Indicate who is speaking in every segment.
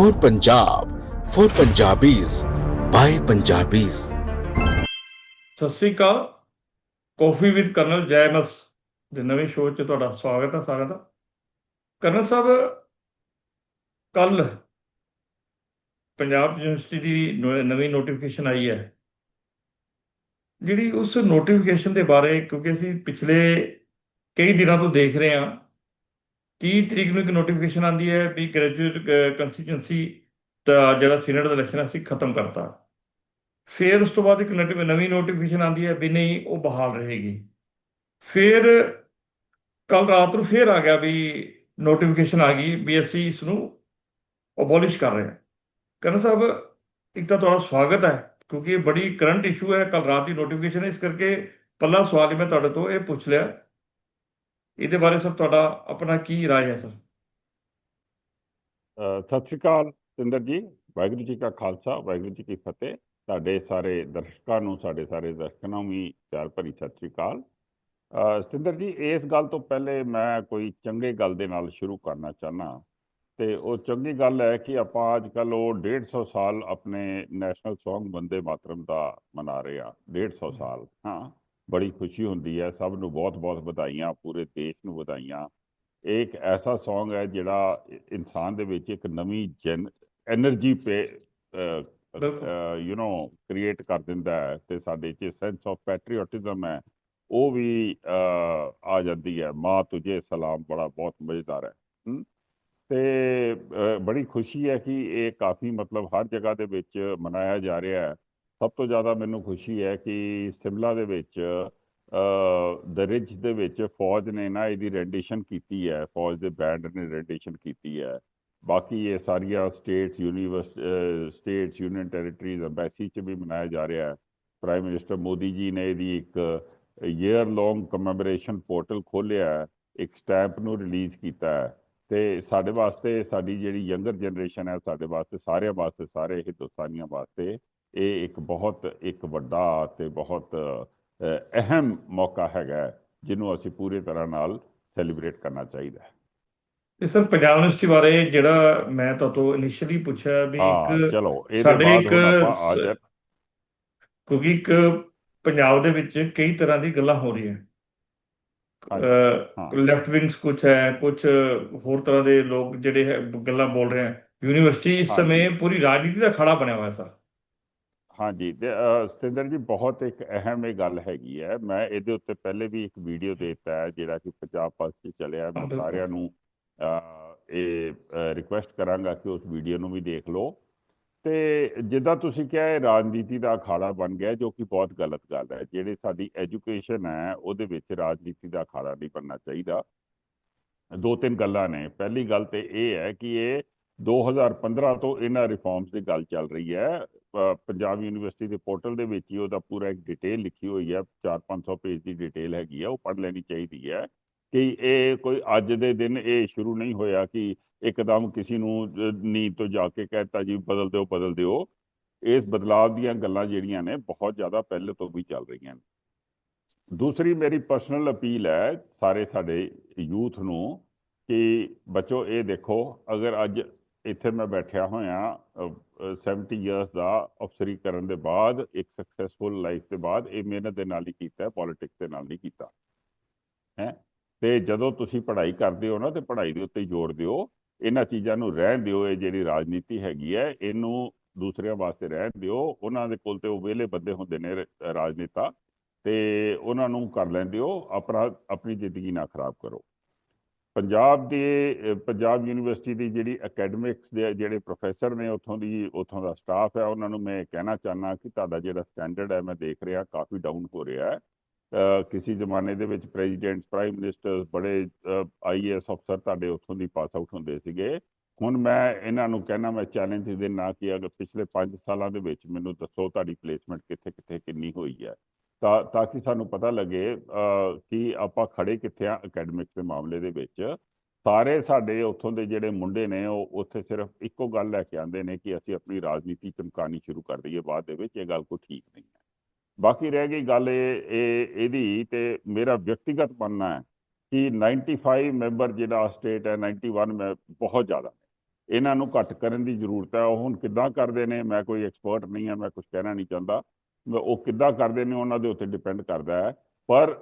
Speaker 1: for Punjab, for Punjabis, by Punjabis.
Speaker 2: Sat Sri Akal coffee with colonel James ਦੇ ਨਵੇਂ show 'ਚ ਤੁਹਾਡਾ ਸਵਾਗਤ ਹੈ ਸਾਰਿਆਂ ਦਾ ਕਰਨਲ ਸਾਹਿਬ ਕੱਲ ਪੰਜਾਬ ਯੂਨੀਵਰਸਿਟੀ ਦੀ ਨਵੀਂ ਨੋਟੀਫਿਕੇਸ਼ਨ ਆਈ ਹੈ ਜਿਹੜੀ ਉਸ ਨੋਟੀਫਿਕੇਸ਼ਨ ਦੇ ਬਾਰੇ ਕਿਉਂਕਿ ਅਸੀਂ ਪਿਛਲੇ ਕਈ ਦਿਨਾਂ ਤੋਂ ਦੇਖ ਰਹੇ ਹਾਂ 30 ਤਰੀਕ ਨੂੰ ਇੱਕ ਨੋਟੀਫਿਕੇਸ਼ਨ ਆਂਦੀ ਹੈ ਵੀ ਗ੍ਰੈਜੂਏਟ ਕੰਸਟੀਚੁਐਂਸੀ ਦਾ ਜਿਹੜਾ ਸੀਨੇਟ ਦਾ ਇਲੈਕਸ਼ਨ ਅਸੀਂ ਖਤਮ ਕਰਤਾ। ਫਿਰ ਉਸ ਤੋਂ ਬਾਅਦ ਇੱਕ ਨਟ- ਨਵੀਂ ਨੋਟੀਫਿਕੇਸ਼ਨ ਆਂਦੀ ਹੈ ਵੀ ਨਹੀਂ, ਉਹ ਬਹਾਲ ਰਹੇਗੀ। ਫਿਰ ਕੱਲ ਰਾਤ ਨੂੰ ਫਿਰ ਆ ਗਿਆ ਵੀ ਨੋਟੀਫਿਕੇਸ਼ਨ ਆ ਗਈ ਵੀ ਅਸੀਂ ਇਸ ਨੂੰ ਅਬੋਲਿਸ਼ ਕਰ ਰਹੇ ਹਾਂ। ਕਰਨ ਸਾਹਿਬ, ਇੱਕ ਤਾਂ ਤੁਹਾਡਾ ਸਵਾਗਤ ਹੈ, ਕਿਉਂਕਿ ਇਹ ਬੜੀ ਕਰੰਟ ਇਸ਼ੂ ਹੈ ਕੱਲ ਰਾਤ ਦੀ ਨੋਟੀਫਿਕੇਸ਼ਨ ਹੈ, ਇਸ ਕਰਕੇ ਪਹਿਲਾ ਸਵਾਲ ਹੀ ਮੈਂ ਤੁਹਾਡੇ ਤੋਂ ਇਹ ਪੁੱਛ ਲਿਆ। ਇਹਦੇ ਬਾਰੇ ਸਭ ਤੁਹਾਡਾ ਆਪਣਾ ਕੀ ਰਾਏ ਹੈ ਸਰ?
Speaker 3: ਸਤਿ ਸ਼੍ਰੀ ਅਕਾਲ ਸਿੰਦਰ ਜੀ ਵਾਹਿਗੁਰੂ ਜੀ ਕਾ ਖਾਲਸਾ ਵਾਹਿਗੁਰੂ ਜੀ ਕੀ ਫਤਿਹ। ਸਾਡੇ ਸਾਰੇ ਦਰਸ਼ਕਾਂ ਨੂੰ ਸਾਡੇ ਸਾਰੇ ਦਰਸ਼ਕਾਂ ਨੂੰ ਵੀ ਪਿਆਰ ਭਰੀ ਸਤਿ ਸ਼੍ਰੀ ਅਕਾਲ। ਅ, ਸਿੰਦਰ ਜੀ ਇਸ ਗੱਲ ਤੋਂ ਪਹਿਲੇ ਮੈਂ ਕੋਈ ਚੰਗੇ ਗੱਲ ਦੇ ਨਾਲ ਸ਼ੁਰੂ ਕਰਨਾ ਚਾਹਨਾ ਤੇ ਉਹ ਚੰਗੀ ਗੱਲ ਹੈ ਕਿ ਆਪਾਂ ਅੱਜ ਕੱਲ ਉਹ 150 ਸਾਲ ਆਪਣੇ ਨੈਸ਼ਨਲ Song ਵੰਦੇ ਮਾਤਰਮ ਦਾ ਮਨਾ ਰਹੇ ਆ 150 ਸਾਲ ਹਾਂ। ਬੜੀ ਖੁਸ਼ੀ ਹੁੰਦੀ ਹੈ, ਸਭ ਨੂੰ ਬਹੁਤ-ਬਹੁਤ ਵਧਾਈਆਂ, ਪੂਰੇ ਦੇਸ਼ ਨੂੰ ਵਧਾਈਆਂ। ਇਹ ਇੱਕ ਐਸਾ Song ਹੈ ਜਿਹੜਾ ਇਨਸਾਨ ਦੇ ਵਿੱਚ ਇੱਕ ਨਵੀਂ એનર્ਜੀ ਪੇ ਯੂ نو ਕ੍ਰੀਏਟ ਕਰ ਦਿੰਦਾ ਹੈ ਤੇ ਸਾਡੇ 'ਚ ਸੈਂਸ ਆਫ ਪੈਟਰੀਓਟਿਜ਼ਮ ਹੈ। ਉਹ ਵੀ ਆ ਜਾਂਦੀ ਹੈ। ਮਾਂ, ਤੁਝੇ ਸਲਾਮ, ਬੜਾ, ਬਹੁਤ ਮਜ਼ੇਦਾਰ ਹੈ। ਤੇ ਬੜੀ ਖੁਸ਼ੀ ਹੈ ਕਿ ਇਹ ਕਾਫੀ ਮਤਲਬ ਹਰ ਜਗ੍ਹਾ ਦੇ ਵਿੱਚ ਮਨਾਇਆ ਜਾ ਰਿਹਾ ਹੈ। ਸਭ ਤੋਂ ਜ਼ਿਆਦਾ ਮੈਨੂੰ ਖੁਸ਼ੀ ਹੈ ਕਿ ਸਿਮਲਾ ਦੇ ਵਿੱਚ ਦਰਿਜ ਦੇ ਵਿੱਚ ਫੌਜ ਨੇ ਨਾ ਇਹਦੀ ਰੈਂਡੀਸ਼ਨ ਕੀਤੀ ਹੈ, ਫੌਜ ਦੇ ਬੈਂਡ ਨੇ ਰੈਂਡੀਸ਼ਨ ਕੀਤੀ ਹੈ। ਬਾਕੀ ਇਹ ਸਾਰੀਆਂ states universe states union territories embassy ਚ ਵੀ ਮਨਾਇਆ ਜਾ ਰਿਹਾ ਹੈ। ਪ੍ਰਾਈਮ ਮਿਨਿਸਟਰ ਮੋਦੀ ਜੀ ਨੇ ਇਹਦੀ ਇੱਕ ਈਅਰ ਲੌਂਗ ਕਮੈਮੋਰੇਸ਼ਨ ਪੋਰਟਲ ਖੋਲ੍ਹਿਆ ਇੱਕ ਸਟੈਂਪ ਨੂੰ ਰਿਲੀਜ਼ ਕੀਤਾ ਹੈ। ਤੇ ਸਾਡੇ ਵਾਸਤੇ, ਸਾਡੀ ਜਿਹੜੀ ਯੰਗਰ ਜਨਰੇਸ਼ਨ ਹੈ, ਸਾਡੇ ਵਾਸਤੇ, ਸਾਰਿਆਂ ਵਾਸਤੇ, ਸਾਰੇ ਹਿੰਦੁਸਤਾਨੀਆਂ ਵਾਸਤੇ ਇਹ ਇੱਕ ਬਹੁਤ ਇੱਕ ਵੱਡਾ ਤੇ ਬਹੁਤ ਅਹਿਮ ਮੌਕਾ ਹੈਗਾ ਜਿਹਨੂੰ ਅਸੀਂ ਪੂਰੇ ਤਰ੍ਹਾਂ ਨਾਲ ਸੈਲੀਬ੍ਰੇਟ ਕਰਨਾ ਚਾਹੀਦਾ ਹੈ
Speaker 2: ਤੇ ਸਰ ਪੰਜਾਬ ਯੂਨੀਵਰਸਿਟੀ ਬਾਰੇ ਜਿਹੜਾ ਮੈਂ ਤੁਹਾਡੇ ਇਨੀਸ਼ੀਅਲੀ ਪੁੱਛਿਆ ਵੀ ਇੱਕ ਸਾਡੇ ਇੱਕ ਕਿਉਂਕਿ ਇੱਕ ਪੰਜਾਬ ਦੇ ਵਿੱਚ ਕਈ ਤਰ੍ਹਾਂ ਦੀ ਗੱਲਾਂ ਹੋ ਰਹੀਆਂ। ਲੈਫਟ ਵਿੰਗਸ ਕੁਝ ਹੈ ਕੁਝ ਹੋਰ ਤਰ੍ਹਾਂ ਦੇ ਲੋਕ ਜਿਹੜੇ ਗੱਲਾਂ ਬੋਲ ਰਹੇ ਹੈ ਯੂਨੀਵਰਸਿਟੀ ਇਸ। ਸਮੇਂ ਪੂਰੀ ਰਾਜਨੀਤੀ ਦਾ ਖੜਾ ਬਣਿਆ ਹੋਇਆ ਸਰ
Speaker 3: ਹਾਂਜੀ ਤੇ ਸਤਿੰਦਰ ਜੀ ਬਹੁਤ ਇੱਕ ਅਹਿਮ ਇਹ ਗੱਲ ਹੈਗੀ ਹੈ। ਮੈਂ ਇਹਦੇ ਉੱਤੇ ਪਹਿਲੇ ਵੀ ਇੱਕ ਵੀਡੀਓ ਦਿੱਤਾ ਹੈ ਜਿਹੜਾ ਕਿ ਪੰਜਾਬ ਪਲਸ 'ਚ ਚੱਲਿਆ ਮੈਂ। ਸਾਰਿਆਂ ਨੂੰ ਇਹ ਰਿਕੁਐਸਟ ਕਰਾਂਗਾ ਕਿ ਉਸ ਵੀਡੀਓ ਨੂੰ ਵੀ ਦੇਖ ਲਓ। ਤੇ ਜਿੱਦਾਂ ਤੁਸੀਂ ਕਿਹਾ ਇਹ ਰਾਜਨੀਤੀ ਦਾ ਅਖਾੜਾ ਬਣ ਗਿਆ ਜੋ ਕਿ ਬਹੁਤ ਗਲਤ ਗੱਲ ਹੈ। ਜਿਹੜੀ ਸਾਡੀ ਐਜੂਕੇਸ਼ਨ ਹੈ ਉਹਦੇ ਵਿੱਚ ਰਾਜਨੀਤੀ ਦਾ ਅਖਾੜਾ ਨਹੀਂ ਬਣਨਾ ਚਾਹੀਦਾ। ਦੋ ਤਿੰਨ ਗੱਲਾਂ ਨੇ। ਪਹਿਲੀ ਗੱਲ ਤੇ ਇਹ ਹੈ ਕਿ ਇਹ 2015 ਤੋਂ ਇਹਨਾਂ ਰਿਫਾਰਮਸ ਦੀ ਗੱਲ ਚੱਲ ਰਹੀ ਹੈ। ਪੰਜਾਬ ਯੂਨੀਵਰਸਿਟੀ ਦੇ ਪੋਰਟਲ ਦੇ ਵਿੱਚ ਹੀ ਉਹਦਾ ਪੂਰਾ ਇੱਕ ਡਿਟੇਲ ਲਿਖੀ ਹੋਈ ਹੈ 4-500 ਪੇਜ ਦੀ ਡਿਟੇਲ ਹੈਗੀ ਹੈ, ਉਹ ਪੜ੍ਹ ਲੈਣੀ ਚਾਹੀਦੀ ਹੈ ਕਿ ਇਹ ਕੋਈ ਅੱਜ ਦੇ ਦਿਨ ਇਹ ਸ਼ੁਰੂ ਨਹੀਂ ਹੋਇਆ ਕਿ ਇੱਕਦਮ ਕਿਸੇ ਨੂੰ ਨੀਂਦ ਤੋਂ ਜਾ ਕੇ ਕਹਿਤਾ ਜੀ ਬਦਲ ਦਿਓ ਬਦਲ ਦਿਓ ਇਸ ਬਦਲਾਅ ਦੀਆਂ ਗੱਲਾਂ ਜਿਹੜੀਆਂ ਨੇ ਬਹੁਤ ਜ਼ਿਆਦਾ ਪਹਿਲੇ ਤੋਂ ਵੀ ਚੱਲ ਰਹੀਆਂ ਨੇ। ਦੂਸਰੀ ਮੇਰੀ ਪਰਸਨਲ ਅਪੀਲ ਹੈ ਸਾਰੇ ਸਾਡੇ ਯੂਥ ਨੂੰ ਕਿ ਬੱਚੋ ਇਹ ਦੇਖੋ, ਅਗਰ ਅੱਜ ਇੱਥੇ ਮੈਂ ਬੈਠਿਆ ਹੋਇਆ ਅ, ਅ, 70 ਇਅਰਸ ਦਾ ਅਫਸਰੀ ਕਰਨ ਦੇ ਬਾਅਦ ਇੱਕ ਸਕਸੈਸਫੁਲ ਲਾਈਫ ਦੇ ਬਾਅਦ ਇਹ ਮਿਹਨਤ ਦੇ ਨਾਲ ਹੀ ਕੀਤਾ ਹੈ ਪੋਲਿਟਿਕਸ ਦੇ ਨਾਲ ਨਹੀਂ ਕੀਤਾ। ਹੈ? ਤੇ ਜਦੋਂ ਤੁਸੀਂ ਪੜ੍ਹਾਈ ਕਰਦੇ ਹੋ ਨਾ ਤੇ ਪੜ੍ਹਾਈ ਦੇ ਉੱਤੇ ਜ਼ੋਰ ਦਿਓ। ਇਹਨਾਂ ਚੀਜ਼ਾਂ ਨੂੰ ਰਹਿਣ ਦਿਓ ਇਹ ਜਿਹੜੀ ਰਾਜਨੀਤੀ ਹੈਗੀ ਹੈ ਇਹਨੂੰ ਦੂਸਰਿਆਂ ਵਾਸਤੇ ਰਹਿਣ ਦਿਓ। ਉਹਨਾਂ ਦੇ ਕੋਲ ਤੇ ਉਹ ਵਿਹਲੇ ਬੰਦੇ ਹੁੰਦੇ ਨੇ ਰਾਜਨੇਤਾ। ਤੇ ਉਹਨਾਂ ਨੂੰ ਕਰ ਲੈਂਦੇ ਹੋ ਆਪਣਾ ਆਪਣੀ ਜ਼ਿੰਦਗੀ ਨਾ ਖਰਾਬ ਕਰੋ। ਪੰਜਾਬ ਦੇ ਪੰਜਾਬ ਯੂਨੀਵਰਸਿਟੀ ਦੀ ਜਿਹੜੀ ਅਕੈਡਮਿਕਸ ਦੇ ਜਿਹੜੇ ਪ੍ਰੋਫੈਸਰ ਨੇ ਉੱਥੋਂ ਦੀ, ਉੱਥੋਂ ਦਾ ਸਟਾਫ ਹੈ, ਉਹਨਾਂ ਨੂੰ ਮੈਂ ਕਹਿਣਾ ਚਾਹਨਾ ਕਿ ਤੁਹਾਡਾ ਜਿਹੜਾ ਸਟੈਂਡਰਡ ਹੈ, ਮੈਂ ਦੇਖ ਰਿਹਾ, ਕਾਫੀ ਡਾਊਨ ਹੋ ਰਿਹਾ ਹੈ। ਕਿਸੇ ਜ਼ਮਾਨੇ ਦੇ ਵਿੱਚ ਪ੍ਰੈਜ਼ੀਡੈਂਟ ਪ੍ਰਾਈਮ ਮਿਨਿਸਟਰ ਬੜੇ ਆਈਏਐਸ ਅਫਸਰ ਤੁਹਾਡੇ ਉੱਥੋਂ ਦੀ ਪਾਸ ਆਊਟ ਹੁੰਦੇ ਸੀਗੇ। ਹੁਣ ਮੈਂ ਇਹਨਾਂ ਨੂੰ ਕਹਿਣਾ, ਮੈਂ ਚੈਲੰਜ ਦੇਣਾ ਕਿ ਅਗਰ ਪਿਛਲੇ 5 ਸਾਲਾਂ ਦੇ ਵਿੱਚ ਮੈਨੂੰ ਦੱਸੋ ਤੁਹਾਡੀ ਪਲੇਸਮੈਂਟ ਕਿੱਥੇ ਕਿੱਥੇ ਕਿੰਨੀ ਹੋਈ ਹੈ। ਤਾਂ ਤਾਂ ਕਿ ਸਾਨੂੰ ਪਤਾ ਲੱਗੇ ਕਿ ਆਪਾਂ ਖੜੇ ਕਿੱਥੇ ਆ ਅਕੈਡਮਿਕਸ ਦੇ ਮਾਮਲੇ ਦੇ ਵਿੱਚ। ਸਾਰੇ ਸਾਡੇ ਉੱਥੋਂ ਦੇ ਜਿਹੜੇ ਮੁੰਡੇ ਨੇ, ਉਹ ਉੱਥੇ ਸਿਰਫ ਇੱਕੋ ਗੱਲ ਲੈ ਕੇ ਆਉਂਦੇ ਨੇ ਕਿ ਅਸੀਂ ਆਪਣੀ ਰਾਜਨੀਤੀ ਚਮਕਾਣੀ ਸ਼ੁਰੂ ਕਰ ਦਈਏ, ਬਾਅਦ ਦੇ ਵਿੱਚ ਇਹ ਗੱਲ ਕੋਈ ਠੀਕ ਨਹੀਂ ਹੈ। ਬਾਕੀ ਰਹਿ ਗਈ ਗੱਲ ਇਹ ਇਹ, ਇਹਦੀ ਤੇ ਮੇਰਾ ਵਿਅਕਤੀਗਤ ਮੰਨਣਾ ਹੈ ਕਿ 95 ਮੈਂਬਰ ਜਿਹੜਾ ਸਟੇਟ ਹੈ 91 ਮੈਂ ਬਹੁਤ ਜ਼ਿਆਦਾ ਇਹਨਾਂ ਨੂੰ ਘੱਟ ਕਰਨ ਦੀ ਜ਼ਰੂਰਤ ਹੈ। ਉਹ ਹੁਣ ਕਿੱਦਾਂ ਕਰਦੇ ਨੇ, ਮੈਂ ਕੋਈ ਐਕਸਪਰਟ ਨਹੀਂ ਹਾਂ, ਮੈਂ ਕੁਝ ਕਹਿਣਾ ਨਹੀਂ ਚਾਹੁੰਦਾ। ਉਹ ਕਿੱਦਾਂ ਕਰਦੇ ਨੇ ਉਹਨਾਂ ਦੇ ਉੱਤੇ ਡਿਪੈਂਡ ਕਰਦਾ ਹੈ। ਪਰ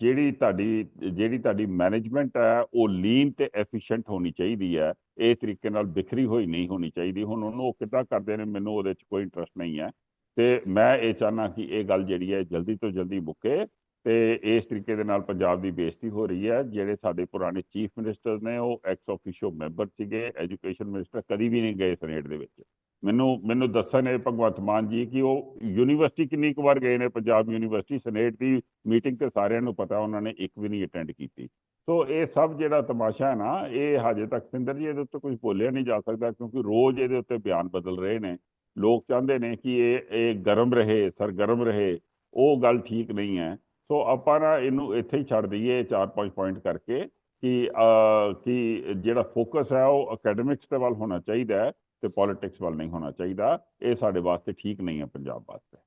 Speaker 3: ਜਿਹੜੀ ਤੁਹਾਡੀ ਜਿਹੜੀ ਤੁਹਾਡੀ ਮੈਨੇਜਮੈਂਟ ਹੈ, ਉਹ ਲੀਨ ਤੇ ਐਫੀਸ਼ੀਐਂਟ ਹੋਣੀ ਚਾਹੀਦੀ ਹੈ। ਇਹ ਤਰੀਕੇ ਨਾਲ ਬਿਖਰੀ ਹੋਈ ਨਹੀਂ ਹੋਣੀ ਚਾਹੀਦੀ। ਹੁਣ ਉਹਨੂੰ ਉਹ ਕਿੱਦਾਂ ਕਰਦੇ ਨੇ, ਮੈਨੂੰ ਉਹਦੇ 'ਚ ਕੋਈ ਇੰਟਰਸਟ ਨਹੀਂ ਹੈ। ਤੇ ਮੈਂ ਇਹ ਚਾਹਨਾ ਕਿ ਇਹ ਗੱਲ ਜਿਹੜੀ ਹੈ, ਜਲਦੀ ਤੋਂ ਜਲਦੀ ਮੁੱਕੇ। ਤੇ ਇਸ ਤਰੀਕੇ ਦੇ ਨਾਲ ਪੰਜਾਬ ਦੀ ਬੇਇੱਜ਼ਤੀ ਹੋ ਰਹੀ ਹੈ। ਜਿਹੜੇ ਸਾਡੇ ਪੁਰਾਣੇ ਚੀਫ ਮਿਨਿਸਟਰ ਨੇ, ਉਹ ਐਕਸ ਆਫੀਸ਼ੀਓ ਮੈਂਬਰ ਸੀਗੇ। ਐਜੂਕੇਸ਼ਨ ਮਿਨਿਸਟਰ ਕਦੀ ਵੀ ਨਹੀਂ ਗਏ ਸੈਨੇਟ ਦੇ ਵਿੱਚ। ਮੈਨੂੰ ਮੈਨੂੰ ਦੱਸਣ ਇਹ ਭਗਵੰਤ ਮਾਨ ਜੀ ਕਿ ਉਹ ਯੂਨੀਵਰਸਿਟੀ ਕਿੰਨੀ ਕੁ ਵਾਰ ਗਏ ਨੇ? ਪੰਜਾਬ ਯੂਨੀਵਰਸਿਟੀ ਸਨੇਟ ਦੀ ਮੀਟਿੰਗ ਤੇ ਸਾਰਿਆਂ ਨੂੰ ਪਤਾ ਉਹਨਾਂ ਨੇ ਇੱਕ ਵੀ ਨਹੀਂ ਅਟੈਂਡ ਕੀਤੀ। ਸੋ ਇਹ ਸਭ ਜਿਹੜਾ ਤਮਾਸ਼ਾ ਹੈ ਨਾ, ਇਹ ਹਜੇ ਤੱਕ ਸਿੰਦਰ ਜੀ ਇਹਦੇ ਉੱਤੇ ਕੁਝ ਬੋਲਿਆ ਨਹੀਂ ਜਾ ਸਕਦਾ ਕਿਉਂਕਿ ਰੋਜ਼ ਇਹਦੇ ਉੱਤੇ ਬਿਆਨ ਬਦਲ ਰਹੇ ਨੇ। ਲੋਕ ਚਾਹੁੰਦੇ ਨੇ ਕਿ ਇਹ ਇਹ ਗਰਮ ਰਹੇ, ਸਰਗਰਮ ਰਹੇ, ਉਹ ਗੱਲ ਠੀਕ ਨਹੀਂ ਹੈ। ਸੋ ਆਪਾਂ ਨਾ ਇਹਨੂੰ ਇੱਥੇ ਹੀ ਛੱਡ ਦਈਏ ਚਾਰ ਪੰਜ ਪੁਆਇੰਟ ਕਰਕੇ ਕਿ ਕਿ ਜਿਹੜਾ ਫੋਕਸ ਹੈ ਉਹ ਅਕੈਡਮਿਕਸ ਦੇ ਵੱਲ ਹੋਣਾ ਚਾਹੀਦਾ ਹੈ। ਤੇ ਪੋਲਿਟਿਕਸ ਵੱਲ ਨਹੀਂ ਹੋਣਾ ਚਾਹੀਦਾ। ਇਹ ਸਾਡੇ ਵਾਸਤੇ ਠੀਕ ਨਹੀਂ ਹੈ ਪੰਜਾਬ ਵਾਸਤੇ।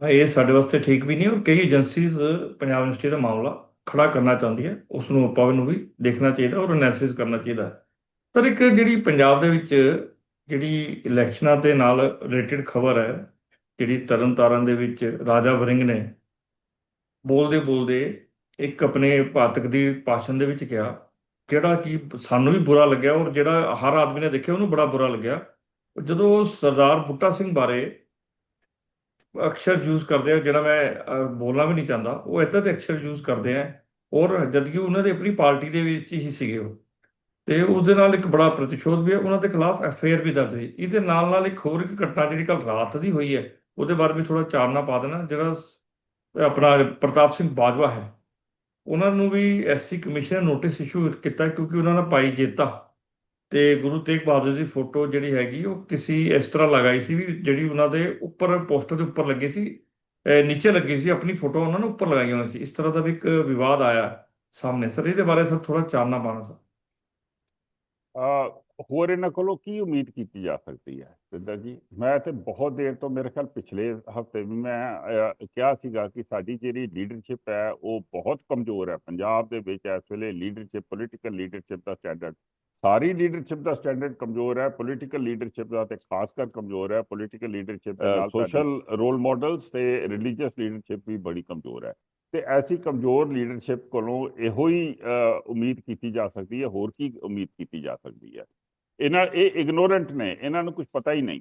Speaker 2: ਭਾਈ, ਇਹ ਸਾਡੇ ਵਾਸਤੇ ਠੀਕ ਵੀ ਨਹੀਂ ਔਰ ਕਈ ਏਜੰਸੀਜ਼ ਪੰਜਾਬ ਯੂਨੀਵਰਸਿਟੀ ਦਾ ਮਾਮਲਾ ਖੜਾ ਕਰਨਾ ਚਾਹੁੰਦੀ ਹੈ। ਉਸ ਨੂੰ ਆਪਾਂ ਨੂੰ ਵੀ ਦੇਖਣਾ ਚਾਹੀਦਾ ਔਰ ਐਨਾਲਿਸਿਸ ਕਰਨਾ ਚਾਹੀਦਾ। ਹੈ ਸਰ ਇੱਕ ਜਿਹੜੀ ਪੰਜਾਬ ਦੇ ਵਿੱਚ ਜਿਹੜੀ ਇਲੈਕਸ਼ਨਾਂ ਦੇ ਨਾਲ ਰਿਲੇਟਡ ਖਬਰ ਹੈ, ਜਿਹੜੀ ਤਰਨਤਾਰਨ ਦੇ ਵਿੱਚ ਰਾਜਾ ਵਰਿੰਗ ਨੇ ਬੋਲਦੇ ਬੋਲਦੇ ਇੱਕ ਆਪਣੇ ਪਾਤਕ ਦੀ ਭਾਸ਼ਣ ਦੇ ਵਿੱਚ ਕਿਹਾ ਜਿਹੜਾ ਕਿ ਸਾਨੂੰ ਵੀ ਬੁਰਾ ਲੱਗਿਆ ਔਰ ਜਿਹੜਾ ਹਰ ਆਦਮੀ ਨੇ ਦੇਖਿਆ ਉਹਨੂੰ ਬੜਾ ਬੁਰਾ ਲੱਗਿਆ। ਜਦੋਂ ਸਰਦਾਰ ਬੁੱਟਾ ਸਿੰਘ ਬਾਰੇ ਅਕਸ਼ਰ ਯੂਜ਼ ਕਰਦੇ ਆ, ਜਿਹੜਾ ਮੈਂ ਬੋਲਣਾ ਵੀ ਨਹੀਂ ਚਾਹੁੰਦਾ, ਉਹ ਇਦਾਂ ਦੇ ਅਕਸ਼ਰ ਯੂਜ਼ ਕਰਦੇ ਆ ਔਰ ਜਦਕਿ ਉਹਨਾਂ ਦੇ ਆਪਣੀ ਪਾਰਟੀ ਦੇ ਵਿੱਚ ਹੀ ਸੀਗੇ ਉਹ। ਤੇ ਉਹਦੇ ਨਾਲ ਇੱਕ ਬੜਾ ਪ੍ਰਤੀਸ਼ੋਧ ਵੀ ਹੈ, ਉਹਨਾਂ ਦੇ ਖਿਲਾਫ ਐਫ ਆਈ ਆਰ ਵੀ ਦਰਜ ਹੋਈ ਇਹਦੇ ਨਾਲ ਨਾਲ ਇੱਕ ਹੋਰ ਇੱਕ ਘਟਨਾ ਜਿਹੜੀ ਕੱਲ ਰਾਤ ਦੀ ਹੋਈ ਹੈ, ਉਹਦੇ ਬਾਰੇ ਵੀ ਥੋੜਾ ਚਾਨਣਾ ਪਾ ਦੇਣਾ, ਜਿਹੜਾ ਆਪਣਾ ਪ੍ਰਤਾਪ ਸਿੰਘ ਬਾਜਵਾ ਹੈ। ਉਹਨਾਂ ਨੂੰ ਵੀ ਐਸਸੀ ਕਮਿਸ਼ਨ ਨੇ ਨੋਟਿਸ ਇਸ਼ੂ ਕੀਤਾ ਕਿਉਂਕਿ ਉਹਨਾਂ ਨੇ ਪਾਈ ਜੇਤਾ ਤੇ ਗੁਰੂ ਤੇਗ ਬਹਾਦਰ ਦੀ ਫੋਟੋ ਜਿਹੜੀ ਹੈਗੀ ਉਹ ਕਿਸੇ ਇਸ ਤਰ੍ਹਾਂ ਲਗਾਈ ਸੀ ਵੀ ਜਿਹੜੀ ਉਹਨਾਂ ਦੇ ਉੱਪਰ ਪੋਸਟਰ ਦੇ ਉੱਪਰ ਲੱਗੀ ਸੀ ਨੀਚੇ ਲੱਗੀ ਸੀ, ਆਪਣੀ ਫੋਟੋ ਉਹਨਾਂ ਨੇ ਉੱਪਰ ਲਗਾਈ ਹੋਣੀ ਸੀ। ਇਸ ਤਰ੍ਹਾਂ ਦਾ ਵੀ ਇੱਕ ਵਿਵਾਦ ਆਇਆ ਸਾਹਮਣੇ। ਸਰ, ਇਹਦੇ ਬਾਰੇ ਸਰ ਥੋੜਾ ਚਾਨਣਾ ਪਾਣਾ ਸਰ।
Speaker 3: ਅਹ ਹੋਰ ਇਹਨਾਂ ਕੋਲੋਂ ਕੀ ਉਮੀਦ ਕੀਤੀ ਜਾ ਸਕਦੀ ਹੈ? ਸਿੱਧਾ ਜੀ ਮੈਂ ਤੇ ਬਹੁਤ ਦੇਰ ਤੋਂ ਮੇਰੇ ਖਿਆਲ ਪਿਛਲੇ ਹਫ਼ਤੇ ਵੀ ਮੈਂ ਕਿਹਾ ਸੀਗਾ ਕਿ ਸਾਡੀ ਜਿਹੜੀ ਲੀਡਰਸ਼ਿਪ ਹੈ ਉਹ ਬਹੁਤ ਕਮਜ਼ੋਰ ਹੈ। ਪੰਜਾਬ ਦੇ ਵਿੱਚ ਇਸ ਵੇਲੇ ਲੀਡਰਸ਼ਿਪ ਪੋਲੀਟੀਕਲ ਲੀਡਰਸ਼ਿਪ ਦਾ ਸਟੈਂਡਰਡ ਸਾਰੀ ਲੀਡਰਸ਼ਿਪ ਦਾ ਸਟੈਂਡਰਡ ਕਮਜ਼ੋਰ ਹੈ ਪੋਲੀਟੀਕਲ ਲੀਡਰਸ਼ਿਪ ਦਾ ਤੇ ਖਾਸ ਕਰ ਕਮਜ਼ੋਰ ਹੈ ਪੋਲੀਟੀਕਲ ਲੀਡਰਸ਼ਿਪ ਦੇ ਨਾਲ ਸੋਸ਼ਲ ਰੋਲ ਮਾਡਲਸ ਤੇ ਰਿਲੀਜੀਅਸ ਲੀਡਰਸ਼ਿਪ ਵੀ ਬੜੀ ਕਮਜ਼ੋਰ ਹੈ। ਤੇ ਐਸੀ ਕਮਜ਼ੋਰ ਲੀਡਰਸ਼ਿਪ ਕੋਲੋਂ ਇਹੋ ਹੀ ਉਮੀਦ ਕੀਤੀ ਜਾ ਸਕਦੀ ਹੈ ਹੋਰ ਕੀ ਉਮੀਦ ਕੀਤੀ ਜਾ ਸਕਦੀ ਹੈ? ਇਹਨਾਂ ਇਹ ਇਗਨੋਰੈਂਟ ਨੇ ਇਹਨਾਂ ਨੂੰ ਕੁਝ ਪਤਾ ਹੀ ਨਹੀਂ।